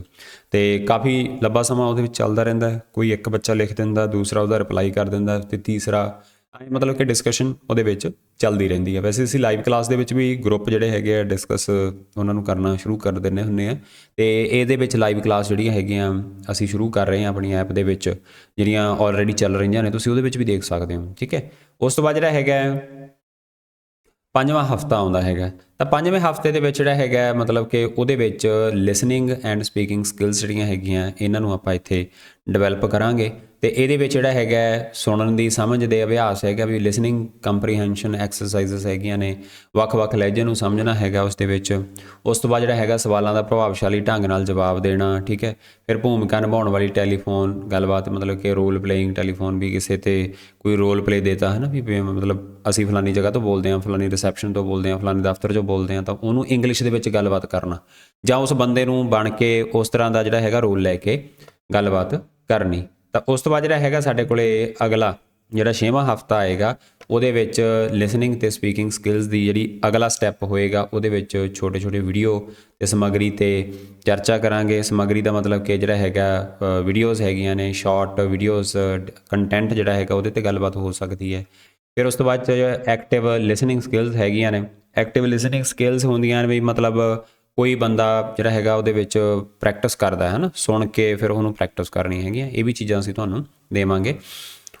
ਤੇ ਕਾਫੀ ਲੰਬਾ ਸਮਾਂ ਉਹਦੇ ਵਿੱਚ ਚੱਲਦਾ ਰਹਿੰਦਾ ਹੈ। ਕੋਈ ਇੱਕ ਬੱਚਾ ਲਿਖ ਦਿੰਦਾ, ਦੂਸਰਾ ਉਹਦਾ ਰਿਪਲਾਈ ਕਰ ਦਿੰਦਾ ਤੇ ਤੀਸਰਾ ਐਂ ਮਤਲਬ ਕਿ ਡਿਸਕਸ਼ਨ ਉਹਦੇ ਵਿੱਚ ਚੱਲਦੀ ਰਹਿੰਦੀ ਹੈ। ਵੈਸੇ ਅਸੀਂ ਲਾਈਵ ਕਲਾਸ ਦੇ ਵਿੱਚ ਵੀ ਗਰੁੱਪ ਜਿਹੜੇ ਹੈਗੇ ਆ ਡਿਸਕਸ ਉਹਨਾਂ ਨੂੰ ਕਰਨਾ ਸ਼ੁਰੂ ਕਰ ਦਿੰਨੇ ਹੁੰਨੇ ਆ। ਤੇ ਇਹਦੇ ਵਿੱਚ ਲਾਈਵ ਕਲਾਸ ਜਿਹੜੀਆਂ ਹੈਗੀਆਂ, ਅਸੀਂ ਸ਼ੁਰੂ ਕਰ ਰਹੇ ਹਾਂ ਆਪਣੀ ਐਪ ਦੇ ਵਿੱਚ, ਜਿਹੜੀਆਂ ਆਲਰੇਡੀ ਚੱਲ ਰਹੀਆਂ ਨੇ, ਤੁਸੀਂ ਉਹਦੇ ਵਿੱਚ ਵੀ ਦੇਖ ਸਕਦੇ ਹੋ, ਠੀਕ ਹੈ? ਉਸ ਤੋਂ ਬਾਅਦ ਜਿਹੜਾ ਹੈਗਾ, ਪੰਜਵਾਂ ਹਫਤਾ ਆਉਂਦਾ ਹੈਗਾ। ਤਾਂ ਪੰਜਵੇਂ ਹਫ਼ਤੇ ਦੇ ਵਿੱਚ ਜਿਹੜਾ ਹੈਗਾ, ਮਤਲਬ ਕਿ ਉਹਦੇ ਵਿੱਚ ਲਿਸਨਿੰਗ ਐਂਡ ਸਪੀਕਿੰਗ ਸਕਿੱਲਸ ਜਿਹੜੀਆਂ ਹੈਗੀਆਂ, ਇਹਨਾਂ ਨੂੰ ਆਪਾਂ ਇੱਥੇ ਡਿਵੈਲਪ ਕਰਾਂਗੇ। ਤੇ ਇਹਦੇ ਵਿੱਚ ਜਿਹੜਾ ਹੈਗਾ ਸੁਣਨ ਦੀ, ਸਮਝ ਦੇ ਅਭਿਆਸ ਹੈਗਾ ਵੀ ਲਿਸਨਿੰਗ ਕੰਪਰੀਹੈਂਸ਼ਨ ਐਕਸਰਸਾਈਜ਼ਸ ਹੈਗੀਆਂ ਨੇ, ਵੱਖ-ਵੱਖ ਲਹਿਜੇ ਨੂੰ ਸਮਝਣਾ ਹੈਗਾ ਉਸ ਦੇ ਵਿੱਚ। ਉਸ ਤੋਂ ਬਾਅਦ ਜਿਹੜਾ ਹੈਗਾ, ਸਵਾਲਾਂ ਦਾ ਪ੍ਰਭਾਵਸ਼ਾਲੀ ਢੰਗ ਨਾਲ ਜਵਾਬ ਦੇਣਾ, ਠੀਕ ਹੈ? ਫਿਰ ਭੂਮਿਕਾ ਨਿਭਾਉਣ ਵਾਲੀ ਟੈਲੀਫੋਨ ਗੱਲਬਾਤ ਮਤਲਬ ਕਿ ਰੋਲ ਪਲੇਇੰਗ ਟੈਲੀਫੋਨ ਵੀ ਕਿਸੇ ਤੇ ਕੋਈ ਰੋਲ ਪਲੇ ਦੇਤਾ ਹੈ ਨਾ ਵੀ ਵੀ ਮਤਲਬ ਅਸੀਂ ਫਲਾਨੀ ਜਗ੍ਹਾ ਤੋਂ ਬੋਲਦੇ ਹਾਂ, ਫਲਾਨੀ ਰਿਸੈਪਸ਼ਨ ਤੋਂ ਬੋਲਦੇ ਹਾਂ, ਫਲਾਨੀ ਦਫ਼ਤਰ 'ਚੋਂ ਬੋਲਦੇ ਹਾਂ, ਤਾਂ ਉਹਨੂੰ ਇੰਗਲਿਸ਼ ਦੇ ਵਿੱਚ ਗੱਲਬਾਤ ਕਰਨਾ। ਜਾਂ ਉਸ ਬੰਦੇ ਨੂੰ ਬਣ ਕੇ ਉਸ ਤਰ੍ਹਾਂ ਦਾ ਜਿਹੜਾ ਹੈਗਾ ਰੋਲ ਲੈ ਕੇ ਗੱਲਬਾਤ ਕਰਨੀ। ਤਾਂ ਉਸ ਤੋਂ ਬਾਅਦ ਜਿਹੜਾ ਹੈਗਾ ਸਾਡੇ ਕੋਲੇ ਅਗਲਾ, ਜਿਹੜਾ 6ਵਾਂ ਹਫਤਾ ਆਏਗਾ, ਉਹਦੇ ਵਿੱਚ ਲਿਸਨਿੰਗ ਤੇ ਸਪੀਕਿੰਗ ਸਕਿੱਲਸ ਦੀ ਜਿਹੜੀ ਅਗਲਾ ਸਟੈਪ ਹੋਏਗਾ, ਉਹਦੇ ਵਿੱਚ ਛੋਟੇ ਛੋਟੇ ਵੀਡੀਓ ਤੇ ਸਮੱਗਰੀ ਤੇ ਚਰਚਾ ਕਰਾਂਗੇ। ਸਮੱਗਰੀ ਦਾ ਮਤਲਬ ਕਿ ਜਿਹੜਾ ਹੈਗਾ ਵੀਡੀਓਜ਼ ਹੈਗੀਆਂ ਨੇ ਸ਼ਾਰਟ ਵੀਡੀਓਜ਼ ਕੰਟੈਂਟ ਜਿਹੜਾ ਹੈਗਾ, ਉਹਦੇ ਤੇ ਗੱਲਬਾਤ ਹੋ ਸਕਦੀ ਹੈ। ਫਿਰ ਉਸ ਤੋਂ ਬਾਅਦ ਐਕਟਿਵ ਲਿਸਨਿੰਗ ਸਕਿੱਲਸ ਹੈਗੀਆਂ ਨੇ। ਐਕਟਿਵ ਲਿਸਨਿੰਗ ਸਕਿੱਲਸ ਹੁੰਦੀਆਂ ਨੇ ਵੀ ਮਤਲਬ ਕੋਈ ਬੰਦਾ ਜਿਹੜਾ ਹੈਗਾ ਉਹਦੇ ਵਿੱਚ ਪ੍ਰੈਕਟਿਸ ਕਰਦਾ ਹੈ ਨਾ ਸੁਣ ਕੇ ਫਿਰ ਉਹਨੂੰ ਪ੍ਰੈਕਟਿਸ ਕਰਨੀ ਹੈਗੀ ਇਹ ਵੀ ਚੀਜ਼ਾਂ ਅਸੀਂ ਤੁਹਾਨੂੰ ਦੇਵਾਂਗੇ।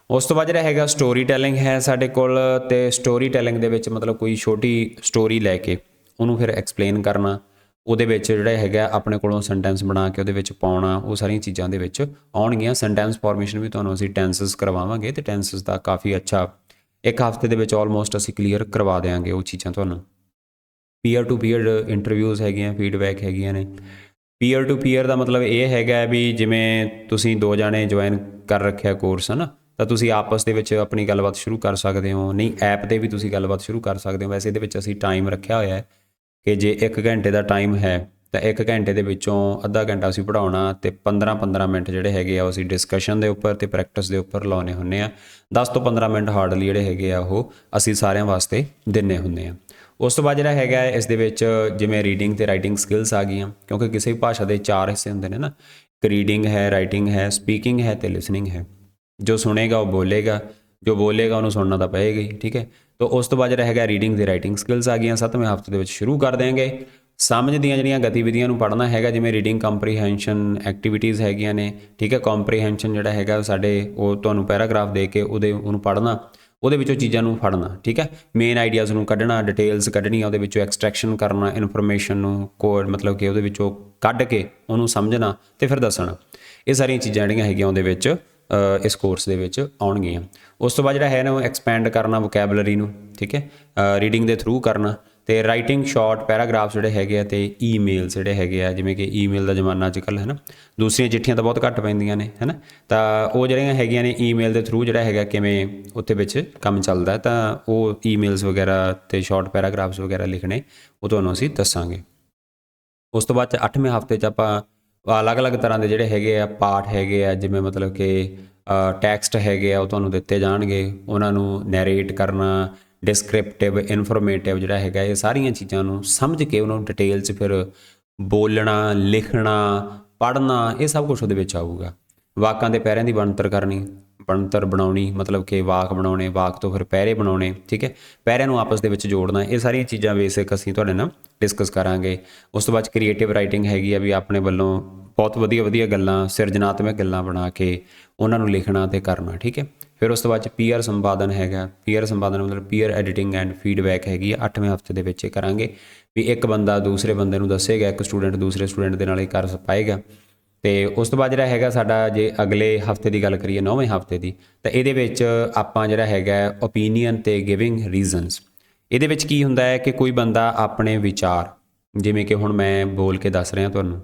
ਉਸ ਤੋਂ ਬਾਅਦ ਜਿਹੜਾ ਹੈਗਾ ਸਟੋਰੀ ਟੈਲਿੰਗ ਹੈ ਸਾਡੇ ਕੋਲ ਤੇ ਸਟੋਰੀ ਟੈਲਿੰਗ ਦੇ ਵਿੱਚ ਮਤਲਬ ਕੋਈ ਛੋਟੀ ਸਟੋਰੀ ਲੈ ਕੇ ਉਹਨੂੰ ਫਿਰ ਐਕਸਪਲੇਨ ਕਰਨਾ, ਉਹਦੇ ਵਿੱਚ ਜਿਹੜਾ ਹੈਗਾ ਆਪਣੇ ਕੋਲੋਂ ਸੈਂਟੈਂਸ ਬਣਾ ਕੇ ਉਹਦੇ ਵਿੱਚ ਪਾਉਣਾ, ਉਹ ਸਾਰੀਆਂ ਚੀਜ਼ਾਂ ਦੇ ਵਿੱਚ ਆਉਣਗੀਆਂ। ਸੈਂਟੈਂਸ ਫਾਰਮੇਸ਼ਨ ਵੀ ਤੁਹਾਨੂੰ ਅਸੀਂ ਟੈਂਸਸ ਕਰਵਾਵਾਂਗੇ ਤੇ ਟੈਂਸਸ ਦਾ ਕਾਫੀ ਅੱਛਾ ਇੱਕ ਹਫ਼ਤੇ ਦੇ ਵਿੱਚ ਆਲਮੋਸਟ ਅਸੀਂ ਕਲੀਅਰ ਕਰਵਾ ਦੇਵਾਂਗੇ ਉਹ ਚੀਜ਼ਾਂ ਤੁਹਾਨੂੰ। ਪੀਅਰ ਟੂ ਪੀਅਰ ਇੰਟਰਵਿਊਜ਼ ਹੈਗੀਆਂ ਫੀਡਬੈਕ ਹੈਗੀਆਂ ਨੇ। ਪੀਅਰ ਟੂ ਪੀਅਰ ਦਾ ਮਤਲਬ ਇਹ ਹੈਗਾ ਵੀ ਜਿਵੇਂ ਤੁਸੀਂ ਦੋ ਜਾਣੇ ਜੁਆਇਨ ਕਰ ਰੱਖਿਆ ਕੋਰਸ ਹੈ ਨਾ ਤਾਂ ਤੁਸੀਂ ਆਪਸ ਦੇ ਵਿੱਚ ਆਪਣੀ ਗੱਲਬਾਤ ਸ਼ੁਰੂ ਕਰ ਸਕਦੇ ਹੋ। ਨਹੀਂ ਐਪ ਤੇ ਵੀ ਤੁਸੀਂ ਗੱਲਬਾਤ ਸ਼ੁਰੂ ਕਰ ਸਕਦੇ ਹੋ। ਵੈਸੇ ਇਹਦੇ ਵਿੱਚ ਅਸੀਂ ਟਾਈਮ ਰੱਖਿਆ ਹੋਇਆ ਹੈ ਕਿ ਜੇ 1 ਘੰਟੇ ਦਾ ਟਾਈਮ ਹੈ, ਤਾਂ 1 ਘੰਟੇ ਦੇ ਵਿੱਚੋਂ ਅੱਧਾ ਘੰਟਾ ਅਸੀਂ ਪੜਾਉਣਾ ਤੇ 15-15 ਮਿੰਟ ਜਿਹੜੇ ਹੈਗੇ ਆ, ਉਹ ਅਸੀਂ ਡਿਸਕਸ਼ਨ ਦੇ ਉੱਪਰ ਤੇ ਪ੍ਰੈਕਟਿਸ ਦੇ ਉੱਪਰ ਲਾਉਣੇ ਹੁੰਨੇ ਆ। 10 ਤੋਂ 15 ਮਿੰਟ ਹਾਰਡਲੀ ਜਿਹੜੇ ਹੈਗੇ ਆ, ਉਹ ਅਸੀਂ ਸਾਰਿਆਂ ਵਾਸਤੇ ਦਿੰਨੇ ਹੁੰਨੇ ਆ। ਉਸ ਤੋਂ ਬਾਅਦ ਜਿਹੜਾ ਹੈਗਾ ਇਸ ਦੇ ਵਿੱਚ ਜਿਵੇਂ ਰੀਡਿੰਗ ਤੇ ਰਾਈਟਿੰਗ ਸਕਿੱਲਸ ਆ ਗਈਆਂ, ਕਿਉਂਕਿ ਕਿਸੇ ਵੀ ਭਾਸ਼ਾ ਦੇ ਚਾਰ ਹਿੱਸੇ ਹੁੰਦੇ ਨੇ ਨਾ, ਇੱਕ ਰੀਡਿੰਗ ਹੈ ਰਾਈਟਿੰਗ ਹੈ ਸਪੀਕਿੰਗ ਹੈ ਤੇ ਲਿਸਨਿੰਗ ਹੈ। ਜੋ ਸੁਣੇਗਾ, ਉਹ ਬੋਲੇਗਾ, ਜੋ ਬੋਲੇਗਾ, ਉਹਨੂੰ ਸੁਣਨਾ ਤਾਂ ਪਏਗਾ ਹੀ, ਠੀਕ ਹੈ। ਤਾਂ ਉਸ ਤੋਂ ਬਾਅਦ ਜਿਹੜਾ ਹੈਗਾ ਰੀਡਿੰਗ ਤੇ ਰਾਈਟਿੰਗ ਸਕਿੱਲਸ ਆ ਗਈਆਂ, ਸੱਤਵੇਂ ਹਫ਼ਤੇ ਦੇ ਵਿੱਚ ਸ਼ੁਰੂ ਕਰ ਦੇਵਾਂਗੇ ਸਮਝ ਦੀਆਂ ਜਿਹੜੀਆਂ ਗਤੀਵਿਧੀਆਂ ਨੂੰ ਪੜ੍ਹਨਾ ਹੈਗਾ, ਜਿਵੇਂ ਰੀਡਿੰਗ ਕੰਪਰੀਹੈਂਸ਼ਨ ਐਕਟੀਵਿਟੀਜ਼ ਹੈਗੀਆਂ ਨੇ, ਠੀਕ ਹੈ। ਕੰਪਰੀਹੈਂਸ਼ਨ ਜਿਹੜਾ ਹੈਗਾ, ਸਾਡੇ, ਉਹ ਤੁਹਾਨੂੰ ਪੈਰਾਗ੍ਰਾਫ ਦੇ ਕੇ ਉਹਦੇ, ਉਹਨੂੰ ਪੜ੍ਹਨਾ। ਉਹਦੇ ਵਿੱਚੋਂ ਚੀਜ਼ਾਂ ਨੂੰ ਫੜਨਾ, ਠੀਕ ਹੈ? ਮੇਨ ਆਈਡੀਆਜ਼ ਨੂੰ ਕੱਢਣਾ ਡਿਟੇਲਸ ਕੱਢਣੀਆਂ, ਉਹਦੇ ਵਿੱਚੋਂ ਐਕਸਟ੍ਰੈਕਸ਼ਨ ਕਰਨਾ ਇਨਫੋਰਮੇਸ਼ਨ ਨੂੰ ਕੋਡ ਮਤਲਬ ਕਿ ਉਹਦੇ ਵਿੱਚੋਂ ਕੱਢ ਕੇ ਉਹਨੂੰ ਸਮਝਣਾ ਤੇ ਫਿਰ ਦੱਸਣਾ। ਇਹ ਸਾਰੀਆਂ ਚੀਜ਼ਾਂ ਜਿਹੜੀਆਂ ਹੈਗੀਆਂ ਉਹਦੇ ਵਿੱਚ ਇਸ ਕੋਰਸ ਦੇ ਵਿੱਚ ਆਉਣਗੀਆਂ। ਉਸ ਤੋਂ ਬਾਅਦ ਜਿਹੜਾ ਹੈ ਨਾ, ਉਹ ਐਕਸਪੈਂਡ ਕਰਨਾ ਵੋਕੈਬਲਰੀ ਨੂੰ, ਠੀਕ ਹੈ? ਰੀਡਿੰਗ ਦੇ ਥਰੂ ਕਰਨਾ ਤੇ ਰਾਈਟਿੰਗ ਸ਼ਾਰਟ ਪੈਰਾਗ੍ਰਾਫਸ ਜਿਹੜੇ ਹੈਗੇ ਆ ਤੇ ਈਮੇਲ ਜਿਹੜੇ ਹੈਗੇ ਆ, ਜਿਵੇਂ ਕਿ ਈਮੇਲ ਦਾ ਜ਼ਮਾਨਾ ਅੱਜ ਕੱਲ੍ਹ ਹੈ ਨਾ ਦੂਸਰੀਆਂ ਚਿੱਠੀਆਂ ਤਾਂ ਬਹੁਤ ਘੱਟ ਪੈਂਦੀਆਂ ਨੇ ਹੈ ਨਾ ਤਾਂ ਉਹ ਜਿਹੜੀਆਂ ਹੈਗੀਆਂ ਨੇ ਈਮੇਲ ਦੇ ਥਰੂ ਜਿਹੜਾ ਹੈਗਾ ਕਿਵੇਂ ਉੱਥੇ ਵਿੱਚ ਕੰਮ ਚੱਲਦਾ ਤਾਂ ਉਹ ਈਮੇਲਸ ਵਗੈਰਾ ਤੇ ਸ਼ਾਰਟ ਪੈਰਾਗ੍ਰਾਫਸ ਵਗੈਰਾ ਲਿਖਣੇ, ਉਹ ਤੁਹਾਨੂੰ ਅਸੀਂ ਦੱਸਾਂਗੇ। ਉਸ ਤੋਂ ਬਾਅਦ ਚ 8ਵੇਂ ਹਫ਼ਤੇ ਚ ਆਪਾਂ ਅਲੱਗ-ਅਲੱਗ ਤਰ੍ਹਾਂ ਦੇ ਜਿਹੜੇ ਹੈਗੇ ਆ ਪਾਠ ਹੈਗੇ ਆ, ਜਿਵੇਂ ਮਤਲਬ ਕਿ ਟੈਕਸਟ ਹੈਗੇ ਆ, ਉਹ ਤੁਹਾਨੂੰ ਦਿੱਤੇ ਜਾਣਗੇ, ਉਹਨਾਂ ਨੂੰ ਨੈਰੇਟ ਕਰਨਾ ਡਿਸਕ੍ਰਿਪਟਿਵ ਇਨਫੋਰਮੇਟਿਵ ਜਿਹੜਾ ਹੈਗਾ, ਇਹ ਸਾਰੀਆਂ ਚੀਜ਼ਾਂ ਨੂੰ ਸਮਝ ਕੇ ਉਹਨਾਂ ਨੂੰ ਡਿਟੇਲ 'ਚ ਫਿਰ ਬੋਲਣਾ, ਲਿਖਣਾ, ਪੜ੍ਹਨਾ, ਇਹ ਸਭ ਕੁਝ ਉਹਦੇ ਵਿੱਚ ਆਊਗਾ। ਵਾਕਾਂ ਦੇ ਪੈਰਿਆਂ ਦੀ ਬਣਤਰ ਕਰਨੀ ਬਣਤਰ ਬਣਾਉਣੀ, ਮਤਲਬ ਕਿ ਵਾਕ ਬਣਾਉਣੇ, ਵਾਕ ਤੋਂ ਫਿਰ ਪੈਰੇ ਬਣਾਉਣੇ, ਠੀਕ ਹੈ? ਪੈਰਿਆਂ ਨੂੰ ਆਪਸ ਦੇ ਵਿੱਚ ਜੋੜਨਾ, ਇਹ ਸਾਰੀਆਂ ਚੀਜ਼ਾਂ ਬੇਸਿਕ ਅਸੀਂ ਤੁਹਾਡੇ ਨਾਲ ਡਿਸਕਸ ਕਰਾਂਗੇ। ਉਸ ਤੋਂ ਬਾਅਦ ਕ੍ਰੀਏਟਿਵ ਰਾਈਟਿੰਗ ਹੈਗੀ ਆ ਵੀ ਆਪਣੇ ਵੱਲੋਂ ਬਹੁਤ ਵਧੀਆ ਵਧੀਆ ਗੱਲਾਂ, ਸਿਰਜਣਾਤਮਕ ਗੱਲਾਂ ਬਣਾ ਕੇ ਉਹਨਾਂ ਨੂੰ ਲਿਖਣਾ ਤੇ ਕਰਨਾ, ਠੀਕ ਹੈ? ਫਿਰ ਉਸ ਤੋਂ ਬਾਅਦ ਚ ਪੀਅਰ ਸੰਪਾਦਨ ਹੈਗਾ। ਪੀਅਰ ਸੰਪਾਦਨ ਮਤਲਬ ਪੀਅਰ ਐਡੀਟਿੰਗ ਐਂਡ ਫੀਡਬੈਕ ਹੈਗੀ ਆ। 8ਵੇਂ ਹਫ਼ਤੇ ਦੇ ਵਿੱਚ ਇਹ ਕਰਾਂਗੇ ਵੀ ਇੱਕ ਬੰਦਾ ਦੂਸਰੇ ਬੰਦੇ ਨੂੰ ਦੱਸੇਗਾ, ਇੱਕ ਸਟੂਡੈਂਟ ਦੂਸਰੇ ਸਟੂਡੈਂਟ ਦੇ ਨਾਲ ਇਹ ਕਰ ਪਾਏਗਾ। ਤੇ ਉਸ ਤੋਂ ਬਾਅਦ ਜਿਹੜਾ ਹੈਗਾ ਸਾਡਾ ਜੇ ਅਗਲੇ ਹਫ਼ਤੇ ਦੀ ਗੱਲ ਕਰੀਏ 9ਵੇਂ ਹਫ਼ਤੇ ਦੀ, ਤਾਂ ਇਹਦੇ ਵਿੱਚ ਆਪਾਂ ਜਿਹੜਾ ਹੈਗਾ ਓਪੀਨੀਅਨ ਤੇ ਗਿਵਿੰਗ ਰੀਜ਼ਨਸ ਇਹਦੇ ਵਿੱਚ ਕੀ ਹੁੰਦਾ ਹੈ ਕਿ ਕੋਈ ਬੰਦਾ ਆਪਣੇ ਵਿਚਾਰ, ਜਿਵੇਂ ਕਿ ਹੁਣ ਮੈਂ ਬੋਲ ਕੇ ਦੱਸ ਰਿਹਾ ਤੁਹਾਨੂੰ,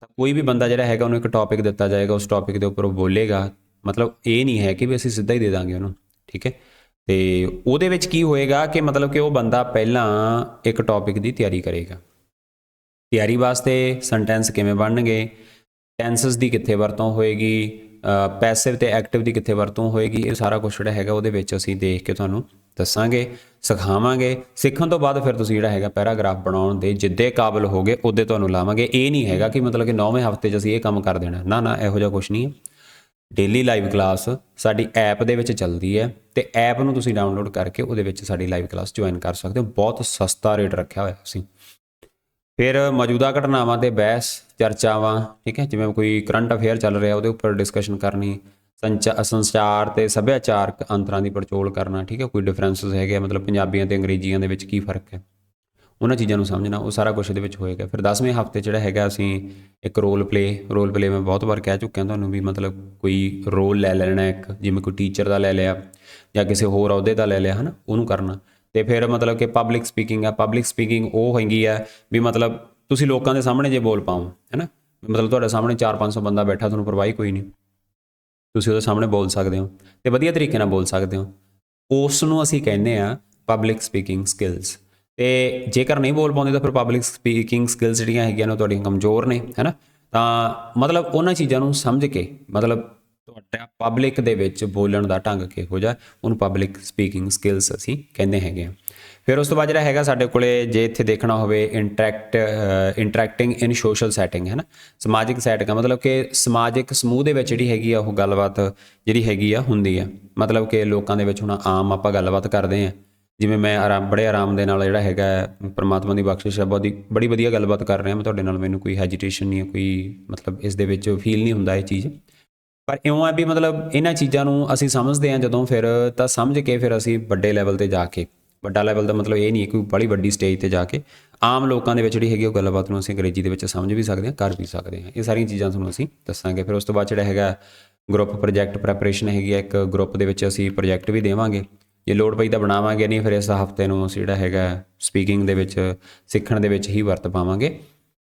ਤਾਂ ਕੋਈ ਵੀ ਬੰਦਾ ਜਿਹੜਾ ਹੈਗਾ ਉਹਨੂੰ ਇੱਕ ਟੌਪਿਕ ਦਿੱਤਾ ਜਾਏਗਾ, ਉਸ ਟੌਪਿਕ ਦੇ ਉੱਪਰ ਉਹ ਬੋਲੇਗਾ, ਮਤਲਬ ਇਹ ਨਹੀਂ ਹੈ ਕਿ ਵੀ ਅਸੀਂ ਸਿੱਧਾ ਹੀ ਦੇ ਦਾਂਗੇ ਉਹਨੂੰ, ਠੀਕ ਹੈ? ਤੇ ਉਹਦੇ ਵਿੱਚ ਕੀ ਹੋਏਗਾ ਕਿ ਮਤਲਬ ਕਿ ਉਹ ਬੰਦਾ ਪਹਿਲਾਂ ਇੱਕ ਟੌਪਿਕ ਦੀ ਤਿਆਰੀ ਕਰੇਗਾ। ਤਿਆਰੀ ਵਾਸਤੇ ਸੈਂਟੈਂਸ ਕਿਵੇਂ ਬਣਨਗੇ? ਟੈਂਸਸ ਦੀ ਕਿੱਥੇ ਵਰਤੋਂ ਹੋਏਗੀ ਪੈਸਿਵ ਤੇ ਐਕਟਿਵ ਦੀ ਕਿੱਥੇ ਵਰਤੋਂ ਹੋਏਗੀ, ਇਹ ਸਾਰਾ ਕੁਝ ਜਿਹੜਾ ਹੈਗਾ ਉਹਦੇ ਵਿੱਚ ਅਸੀਂ ਦੇਖ ਕੇ ਤੁਹਾਨੂੰ ਦੱਸਾਂਗੇ, ਸਿਖਾਵਾਂਗੇ। ਸਿੱਖਣ ਤੋਂ ਬਾਅਦ ਫਿਰ ਤੁਸੀਂ ਜਿਹੜਾ ਹੈਗਾ ਪੈਰਾਗ੍ਰਾਫ ਬਣਾਉਣ ਦੇ ਜਿੱਦੇ ਕਾਬਿਲ ਹੋਗੇ, ਉਹਦੇ ਤੁਹਾਨੂੰ ਲਾਵਾਂਗੇ। ਇਹ ਨਹੀਂ ਹੈਗਾ ਕਿ ਮਤਲਬ ਕਿ 9ਵੇਂ ਹਫ਼ਤੇ 'ਚ ਅਸੀਂ ਇਹ ਕੰਮ ਕਰ ਦੇਣਾ। ਨਾ ਨਾ, ਇਹੋ ਜਿਹਾ ਕੁਝ ਨਹੀਂ ਹੈ। ਡੇਲੀ ਲਾਈਵ ਕਲਾਸ ਸਾਡੀ ਐਪ ਦੇ ਵਿੱਚ ਚੱਲਦੀ ਹੈ ਤੇ ਐਪ ਨੂੰ ਤੁਸੀਂ ਡਾਊਨਲੋਡ ਕਰਕੇ ਉਹਦੇ ਵਿੱਚ ਸਾਡੀ ਲਾਈਵ ਕਲਾਸ ਜੁਆਇਨ ਕਰ ਸਕਦੇ ਹੋ। ਬਹੁਤ ਸਸਤਾ ਰੇਟ ਰੱਖਿਆ ਹੋਇਆ ਅਸੀਂ ਫਿਰ ਮੌਜੂਦਾ ਘਟਨਾਵਾਂ ਤੇ ਬਹਿਸ ਚਰਚਾਵਾਂ ਠੀਕ ਹੈ ਜਿਵੇਂ ਕੋਈ ਕਰੰਟ ਅਫੇਅਰ ਚੱਲ ਰਿਹਾ ਉਹਦੇ ਉੱਪਰ ਡਿਸਕਸ਼ਨ ਕਰਨੀ ਸੰਚਾ- ਸੰਚਾਰ ਤੇ ਸੱਭਿਆਚਾਰਕ ਅੰਤਰਾਂ ਦੀ ਪੜਚੋਲ ਕਰਨਾ ਠੀਕ ਹੈ ਕੋਈ ਡਿਫਰੈਂਸਸ ਹੈਗੇ ਆ, ਮਤਲਬ ਪੰਜਾਬੀਆਂ ਤੇ ਅੰਗਰੇਜ਼ੀਆਂ ਦੇ ਵਿੱਚ ਕੀ ਫ਼ਰਕ ਹੈ? ਉਹਨਾਂ ਚੀਜ਼ਾਂ ਨੂੰ ਸਮਝਣਾ ਉਹ ਸਾਰਾ ਕੁਝ ਇਹਦੇ ਵਿੱਚ ਹੋਏਗਾ। ਫਿਰ 10ਵੇਂ ਹਫ਼ਤੇ ਜਿਹੜਾ ਹੈਗਾ ਅਸੀਂ ਇੱਕ ਰੋਲ ਪਲੇ ਰੋਲ ਪਲੇ ਮੈਂ ਬਹੁਤ ਵਾਰ ਕਹਿ ਚੁੱਕਿਆ ਤੁਹਾਨੂੰ ਵੀ ਮਤਲਬ ਕੋਈ ਰੋਲ ਲੈ ਲੈਣਾ ਇੱਕ ਜਿਵੇਂ ਕੋਈ ਟੀਚਰ ਦਾ ਲੈ ਲਿਆ ਜਾਂ ਕਿਸੇ ਹੋਰ ਅਹੁਦੇ ਦਾ ਲੈ ਲਿਆ ਹਨਾ ਉਹਨੂੰ ਕਰਨਾ। ਤੇ ਫਿਰ ਮਤਲਬ ਕਿ ਪਬਲਿਕ ਸਪੀਕਿੰਗ ਆ ਪਬਲਿਕ ਸਪੀਕਿੰਗ ਉਹ ਹੈਗੀ ਆ ਵੀ ਮਤਲਬ ਤੁਸੀਂ ਲੋਕਾਂ ਦੇ ਸਾਹਮਣੇ ਜੇ ਬੋਲ ਪਾਓ, ਹੈਨਾ? ਮਤਲਬ ਤੁਹਾਡੇ ਸਾਹਮਣੇ 4-500 ਬੰਦਾ ਬੈਠਾ, ਤੁਹਾਨੂੰ ਪਰਵਾਹੀ ਕੋਈ ਨਹੀਂ। ਤੁਸੀਂ ਉਹਦੇ ਸਾਹਮਣੇ ਬੋਲ ਸਕਦੇ ਹੋ ਤੇ ਵਧੀਆ ਤਰੀਕੇ ਨਾਲ ਬੋਲ ਸਕਦੇ ਹੋ। ਉਸ ਨੂੰ ਅਸੀਂ ਕਹਿੰਦੇ ਆ ਪਬਲਿਕ ਸਪੀਕਿੰਗ ਸਕਿੱਲਸ ਤੇ ਜੇਕਰ ਨਹੀਂ ਬੋਲ ਪਾਉਂਦੇ ਤਾਂ ਫਿਰ ਪਬਲਿਕ ਸਪੀਕਿੰਗ ਸਕਿੱਲਸ ਜਿਹੜੀਆਂ ਹੈਗੀਆਂ ਨੇ ਉਹ ਤੁਹਾਡੀਆਂ ਕਮਜ਼ੋਰ ਨੇ, ਹੈਨਾ? ਤਾਂ ਮਤਲਬ ਉਹਨਾਂ ਚੀਜ਼ਾਂ ਨੂੰ ਸਮਝ ਕੇ, ਮਤਲਬ ਤੁਹਾਡਾ ਪਬਲਿਕ ਦੇ ਵਿੱਚ ਬੋਲਣ ਦਾ ਢੰਗ ਕਿਹੋ ਜਿਹਾ? ਉਹਨੂੰ ਪਬਲਿਕ ਸਪੀਕਿੰਗ ਸਕਿੱਲਸ ਅਸੀਂ ਕਹਿੰਦੇ ਹੈਗੇ ਆ। ਫਿਰ ਉਸ ਤੋਂ ਬਾਅਦ ਜਿਹੜਾ ਹੈਗਾ ਸਾਡੇ ਕੋਲੇ ਜੇ ਇੱਥੇ ਦੇਖਣਾ ਹੋਵੇ interact interacting in social setting ਹੈ ਨਾ? ਸਮਾਜਿਕ ਸੈਟਿੰਗ ਮਤਲਬ ਕਿ ਸਮਾਜਿਕ ਸਮੂਹ ਦੇ ਵਿੱਚ ਜਿਹੜੀ ਹੈਗੀ ਆ, ਉਹ ਗੱਲਬਾਤ ਜਿਹੜੀ ਹੈਗੀ ਆ, ਹੁੰਦੀ ਆ। ਮਤਲਬ ਕਿ ਲੋਕਾਂ ਦੇ ਵਿੱਚ ਹੁਣ ਆਮ ਆਪਾਂ ਗੱਲਬਾਤ ਕਰਦੇ ਆ। ਜਿਵੇਂ ਮੈਂ ਆਰਾਮ, ਬੜੇ ਆਰਾਮ ਦੇ ਨਾਲ ਜਿਹੜਾ ਹੈਗਾ, ਪਰਮਾਤਮਾ ਦੀ ਬਖਸ਼ਿਸ਼ ਹੈ ਬਹੁਤੀ, ਬੜੀ ਵਧੀਆ ਗੱਲਬਾਤ ਕਰ ਰਿਹਾ ਮੈਂ ਤੁਹਾਡੇ ਨਾਲ, ਮੈਨੂੰ ਕੋਈ ਹੈਜੀਟੇਸ਼ਨ ਨਹੀਂ ਹੈ ਕੋਈ ਮਤਲਬ ਇਸ ਦੇ ਵਿੱਚ ਫੀਲ ਨਹੀਂ ਹੁੰਦਾ ਇਹ ਚੀਜ਼। ਪਰ ਇਉਂ ਆ ਵੀ ਮਤਲਬ ਇਹਨਾਂ ਚੀਜ਼ਾਂ ਨੂੰ ਅਸੀਂ ਸਮਝਦੇ ਹਾਂ ਜਦੋਂ ਫਿਰ ਤਾਂ ਸਮਝ ਕੇ ਫਿਰ ਅਸੀਂ ਵੱਡੇ ਲੈਵਲ ਤੇ ਜਾ ਕੇ, ਵੱਡਾ ਲੈਵਲ ਦਾ ਮਤਲਬ ਇਹ ਨਹੀਂ ਕਿ ਬੜੀ ਵੱਡੀ ਸਟੇਜ ਤੇ ਜਾ ਕੇ ਆਮ ਲੋਕਾਂ ਦੇ ਵਿੱਚ ਜਿਹੜੀ ਹੈਗੀ ਉਹ ਗੱਲਬਾਤ ਨੂੰ ਅਸੀਂ ਅੰਗਰੇਜ਼ੀ ਦੇ ਵਿੱਚ ਸਮਝ ਵੀ ਸਕਦੇ ਹਾਂ, ਕਰ ਵੀ ਸਕਦੇ ਹਾਂ। ਇਹ ਸਾਰੀਆਂ ਚੀਜ਼ਾਂ ਤੁਹਾਨੂੰ ਅਸੀਂ ਦੱਸਾਂਗੇ। ਫਿਰ ਉਸ ਤੋਂ ਬਾਅਦ ਜਿਹੜਾ ਹੈਗਾ ਗਰੁੱਪ ਪ੍ਰੋਜੈਕਟ ਪ੍ਰੈਪਰੇਸ਼ਨ ਹੈਗੀ ਹੈ ਇੱਕ ਗਰੁੱਪ ਦੇ ਵਿੱਚ ਅਸੀਂ ਪ੍ਰੋਜੈਕਟ ਵੀ ਦੇਵਾਂਗੇ। ਜੇ ਲੋੜ ਪਈ ਤਾਂ ਬਣਾਵਾਂਗੇ, ਨਹੀਂ ਫਿਰ ਇਸ ਹਫ਼ਤੇ ਨੂੰ ਅਸੀਂ ਜਿਹੜਾ ਹੈਗਾ ਸਪੀਕਿੰਗ ਦੇ ਵਿੱਚ, ਸਿੱਖਣ ਦੇ ਵਿੱਚ ਹੀ ਵਰਤ ਪਾਵਾਂਗੇ।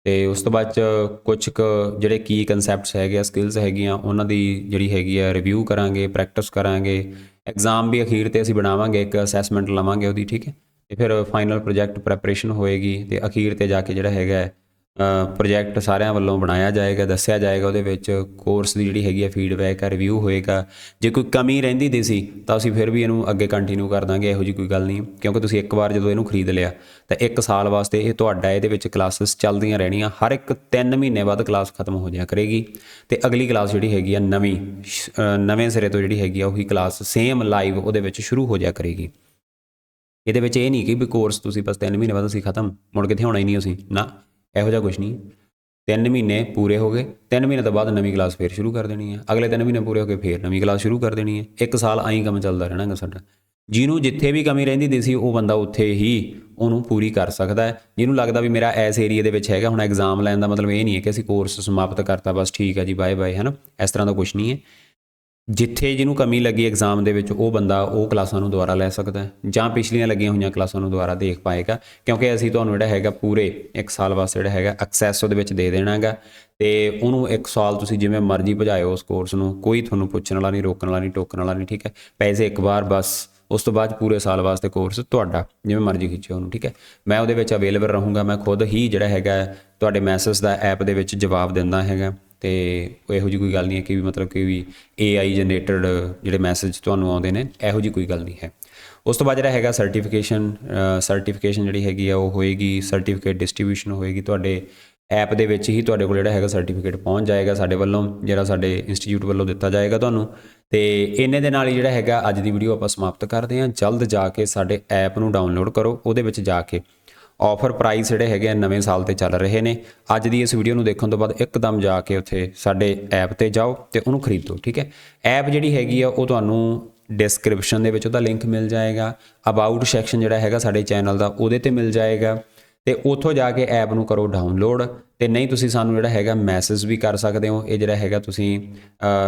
ਤੇ ਉਸ ਤੋਂ ਬਾਅਦ ਚ ਕੁਝ ਕੁ ਜਿਹੜੇ ਕੀ ਕਨਸੈਪਟਸ ਹੈਗੇ ਆ ਸਕਿੱਲਸ ਹੈਗੀਆਂ, ਉਹਨਾਂ ਦੀ ਜਿਹੜੀ ਹੈਗੀ ਆ ਰਿਵਿਊ ਕਰਾਂਗੇ ਪ੍ਰੈਕਟਿਸ ਕਰਾਂਗੇ। ਐਗਜ਼ਾਮ ਵੀ ਅਖੀਰ ਤੇ ਅਸੀਂ ਬਣਾਵਾਂਗੇ, ਇੱਕ ਅਸੈਸਮੈਂਟ ਲਵਾਂਗੇ ਉਹਦੀ, ਠੀਕ ਹੈ? ਤੇ ਫਿਰ ਫਾਈਨਲ ਪ੍ਰੋਜੈਕਟ ਪ੍ਰੈਪਰੇਸ਼ਨ ਹੋਏਗੀ ਤੇ ਅਖੀਰ ਤੇ ਜਾ ਕੇ ਜਿਹੜਾ ਹੈਗਾ ਪ੍ਰੋਜੈਕਟ ਸਾਰਿਆਂ ਵੱਲੋਂ ਬਣਾਇਆ ਜਾਏਗਾ, ਦੱਸਿਆ ਜਾਏਗਾ, ਉਹਦੇ ਵਿੱਚ ਕੋਰਸ ਦੀ ਜਿਹੜੀ ਹੈਗੀ ਆ ਫੀਡਬੈਕ ਆ ਰਿਵਿਊ ਹੋਏਗਾ। ਜੇ ਕੋਈ ਕਮੀ ਰਹਿੰਦੀ ਦੀ ਸੀ, ਤਾਂ ਅਸੀਂ ਫਿਰ ਵੀ ਇਹਨੂੰ ਅੱਗੇ ਕੰਟੀਨਿਊ ਕਰ ਦਾਂਗੇ, ਇਹੋ ਜੀ ਕੋਈ ਗੱਲ ਨਹੀਂ। ਕਿਉਂਕਿ ਤੁਸੀਂ ਇੱਕ ਵਾਰ ਜਦੋਂ ਇਹਨੂੰ ਖਰੀਦ ਲਿਆ, ਤਾਂ ਇੱਕ ਸਾਲ ਵਾਸਤੇ ਇਹ ਤੁਹਾਡਾ ਇਹਦੇ ਵਿੱਚ ਕਲਾਸਿਸ ਚੱਲਦੀਆਂ ਰਹਿਣੀਆਂ। ਹਰ ਇੱਕ 3 ਮਹੀਨੇ ਬਾਅਦ ਕਲਾਸ ਖਤਮ ਹੋ ਜਾਇਆ ਕਰੇਗੀ। ਤੇ ਅਗਲੀ ਕਲਾਸ ਜਿਹੜੀ ਹੈਗੀ ਆ, ਨਵੀਂ ਨਵੇਂ ਸਿਰੇ ਤੋਂ ਜਿਹੜੀ ਹੈਗੀ ਆ, ਉਹੀ ਕਲਾਸ ਸੇਮ ਲਾਈਵ ਉਹਦੇ ਵਿੱਚ ਸ਼ੁਰੂ ਹੋ ਜਾਇਆ ਕਰੇਗੀ। ਇਹਦੇ ਵਿੱਚ ਇਹ ਨਹੀਂ ਕਿ ਵੀ ਕੋਰਸ ਤੁਸੀਂ ਬਸ 3 ਮਹੀਨੇ ਬਾਅਦ ਅਸੀਂ ਖਤਮ, ਮੁੜ ਕਿੱਥੇ ਹੋਣਾ ਹੀ ਨਹੀਂ ਅਸੀਂ, ਨਾ। ਇਹੋ ਜਿਹਾ ਕੁਝ ਨਹੀਂ। ਤਿੰਨ ਮਹੀਨੇ ਪੂਰੇ ਹੋ ਗਏ। ਤਿੰਨ ਮਹੀਨੇ ਤੋਂ ਬਾਅਦ ਨਵੀਂ ਕਲਾਸ ਫੇਰ ਸ਼ੁਰੂ ਕਰ ਦੇਣੀ ਹੈ। ਅਗਲੇ ਤਿੰਨ ਮਹੀਨੇ ਪੂਰੇ ਹੋ ਕੇ ਫੇਰ ਨਵੀਂ ਕਲਾਸ ਸ਼ੁਰੂ ਕਰ ਦੇਣੀ ਹੈ। ਇੱਕ ਸਾਲ ਆਈ ਕੰਮ ਚੱਲਦਾ ਰਹਿਣਾ ਗਾ ਸਾਡਾ। ਜਿਹਨੂੰ ਜਿੱਥੇ ਵੀ ਕਮੀ ਰਹਿੰਦੀ ਦੀ ਸੀ, ਉਹ ਬੰਦਾ ਉੱਥੇ ਹੀ ਉਹਨੂੰ ਪੂਰੀ ਕਰ ਸਕਦਾ ਹੈ। ਜਿਹਨੂੰ ਲੱਗਦਾ ਵੀ ਮੇਰਾ ਐਸ ਏਰੀਆ ਦੇ ਵਿੱਚ ਹੈਗਾ, ਹੁਣ ਐਗਜ਼ਾਮ ਲੈਣ ਦਾ ਮਤਲਬ ਇਹ ਨਹੀਂ ਹੈ ਕਿ ਅਸੀਂ ਕੋਰਸ ਸਮਾਪਤ ਕਰਤਾ, ਬਸ ਠੀਕ ਹੈ ਜੀ ਬਾਏ ਬਾਏ ਹੈ ਨਾ ਇਸ ਤਰ੍ਹਾਂ ਦਾ ਕੁਝ ਨਹੀਂ ਹੈ। ਜਿੱਥੇ ਜਿਹਨੂੰ ਕਮੀ ਲੱਗੀ ਐਗਜ਼ਾਮ ਦੇ ਵਿੱਚ, ਉਹ ਬੰਦਾ ਉਹ ਕਲਾਸਾਂ ਨੂੰ ਦੁਬਾਰਾ ਲੈ ਸਕਦਾ ਹੈ। ਜਾਂ ਪਿਛਲੀਆਂ ਲੱਗੀਆਂ ਹੋਈਆਂ ਕਲਾਸਾਂ ਨੂੰ ਦੁਬਾਰਾ ਦੇਖ ਪਾਏਗਾ, ਕਿਉਂਕਿ ਅਸੀਂ ਤੁਹਾਨੂੰ ਜਿਹੜਾ ਹੈਗਾ ਪੂਰੇ 1 ਸਾਲ ਵਾਸਤੇ ਜਿਹੜਾ ਹੈਗਾ ਐਕਸੈਸ ਉਹਦੇ ਵਿੱਚ ਦੇ ਦੇਣਾਗਾ ਤੇ ਉਹਨੂੰ 1 ਸਾਲ ਤੁਸੀਂ ਜਿਵੇਂ ਮਰਜ਼ੀ ਭਜਾਇਓ ਉਸ ਕੋਰਸ ਨੂੰ, ਕੋਈ ਤੁਹਾਨੂੰ ਪੁੱਛਣ ਵਾਲਾ ਨਹੀਂ, ਰੋਕਣ ਵਾਲਾ ਨਹੀਂ, ਟੋਕਣ ਵਾਲਾ ਨਹੀਂ, ਠੀਕ ਹੈ? ਪੈਸੇ ਇੱਕ ਵਾਰ ਬਸ, ਉਸ ਤੋਂ ਬਾਅਦ ਪੂਰੇ ਸਾਲ ਵਾਸਤੇ ਕੋਰਸ ਤੁਹਾਡਾ, ਜਿਵੇਂ ਮਰਜ਼ੀ ਖਿੱਚਿਓ ਉਹਨੂੰ, ਠੀਕ ਹੈ? ਮੈਂ ਉਹਦੇ ਵਿੱਚ ਅਵੇਲੇਬਲ ਰਹੂੰਗਾ, ਮੈਂ ਖੁਦ ਹੀ ਜਿਹੜਾ ਹੈਗਾ ਤੁਹਾਡੇ ਮੈਸੇਜ ਦਾ ਐਪ ਦੇ ਵਿੱਚ ਜਵਾਬ ਦਿੰਦਾ ਹੈਗਾ। ਤੇ ਇਹੋ ਜੀ ਕੋਈ ਗੱਲ ਨਹੀਂ ਹੈ ਕਿ ਵੀ ਮਤਲਬ ਕਿ ਵੀ AI ਜਨਰੇਟਡ ਜਿਹੜੇ ਮੈਸੇਜ ਤੁਹਾਨੂੰ ਆਉਂਦੇ ਨੇ, ਇਹੋ ਜੀ ਕੋਈ ਗੱਲ ਨਹੀਂ ਹੈ। ਉਸ ਤੋਂ ਬਾਅਦ ਜਿਹੜਾ ਹੈਗਾ ਸਰਟੀਫਿਕੇਸ਼ਨ ਸਰਟੀਫਿਕੇਸ਼ਨ ਜਿਹੜੀ ਹੈਗੀ ਆ, ਉਹ ਹੋਏਗੀ ਸਰਟੀਫਿਕੇਟ ਡਿਸਟ੍ਰੀਬਿਊਸ਼ਨ ਹੋਏਗੀ। ਤੁਹਾਡੇ ਐਪ ਦੇ ਵਿੱਚ ਹੀ ਤੁਹਾਡੇ ਕੋਲ ਜਿਹੜਾ ਹੈਗਾ ਸਰਟੀਫਿਕੇਟ ਪਹੁੰਚ ਜਾਏਗਾ, ਸਾਡੇ ਵੱਲੋਂ ਜਿਹੜਾ ਸਾਡੇ ਇੰਸਟੀਚਿਊਟ ਵੱਲੋਂ ਦਿੱਤਾ ਜਾਏਗਾ ਤੁਹਾਨੂੰ। ਤੇ ਇਹਨੇ ਦੇ ਨਾਲ ਹੀ ਜਿਹੜਾ ਹੈਗਾ ਅੱਜ ਦੀ ਵੀਡੀਓ ਆਪਾਂ ਸਮਾਪਤ ਕਰਦੇ ਹਾਂ। ਜਲਦ ਜਾ ਕੇ ਸਾਡੇ ਐਪ ਨੂੰ ਡਾਊਨਲੋਡ ਕਰੋ, ਉਹਦੇ ਵਿੱਚ ਜਾ ਕੇ ਆਫਰ ਪ੍ਰਾਈਸ ਜਿਹੜੇ ਹੈਗੇ ਆ ਨਵੇਂ ਸਾਲ ਤੇ ਚੱਲ ਰਹੇ ਨੇ। ਅੱਜ ਦੀ ਇਸ ਵੀਡੀਓ ਨੂੰ ਦੇਖਣ ਤੋਂ ਬਾਅਦ ਇੱਕਦਮ ਜਾ ਕੇ ਉੱਥੇ ਸਾਡੇ ਐਪ ਤੇ ਜਾਓ ਤੇ ਉਹਨੂੰ ਖਰੀਦੋ, ਠੀਕ ਹੈ? ਐਪ ਜਿਹੜੀ ਹੈਗੀ ਆ, ਉਹ ਤੁਹਾਨੂੰ ਡਿਸਕ੍ਰਿਪਸ਼ਨ ਦੇ ਵਿੱਚ ਉਹਦਾ ਲਿੰਕ ਮਿਲ ਜਾਏਗਾ। ਅਬਾਊਟ ਸੈਕਸ਼ਨ ਜਿਹੜਾ ਹੈਗਾ ਸਾਡੇ ਚੈਨਲ ਦਾ, ਉਹਦੇ ਤੇ ਮਿਲ ਜਾਏਗਾ। ਤੇ ਉੱਥੋਂ ਜਾ ਕੇ ਐਪ ਨੂੰ ਕਰੋ ਡਾਊਨਲੋਡ ਤੇ ਨਹੀਂ ਤੁਸੀਂ ਸਾਨੂੰ ਜਿਹੜਾ ਹੈਗਾ ਮੈਸੇਜ ਵੀ ਕਰ ਸਕਦੇ ਹੋ। ਇਹ ਜਿਹੜਾ ਹੈਗਾ ਤੁਸੀਂ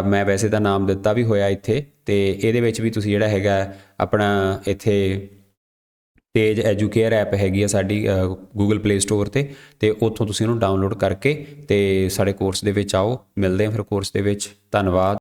ਮੈਂ ਵੈਸੇ ਤਾਂ ਨਾਮ ਦਿੱਤਾ ਵੀ ਹੋਇਆ ਇੱਥੇ। ਤੇ ਇਹਦੇ ਵਿੱਚ ਵੀ ਤੁਸੀਂ ਜਿਹੜਾ ਹੈਗਾ ਆਪਣਾ ਇੱਥੇ ਤੇਜ ਐਜੂਕੇਅਰ ਐਪ ਹੈਗੀ ਆ ਸਾਡੀ ਗੂਗਲ ਪਲੇ ਸਟੋਰ ਤੇ ਤੇ ਉੱਥੋਂ ਤੁਸੀਂ ਉਹਨੂੰ ਡਾਊਨਲੋਡ ਕਰਕੇ ਤੇ ਸਾਡੇ ਕੋਰਸ ਦੇ ਵਿੱਚ ਆਓ। ਮਿਲਦੇ ਹਾਂ ਫਿਰ ਕੋਰਸ ਦੇ ਵਿੱਚ। ਧੰਨਵਾਦ।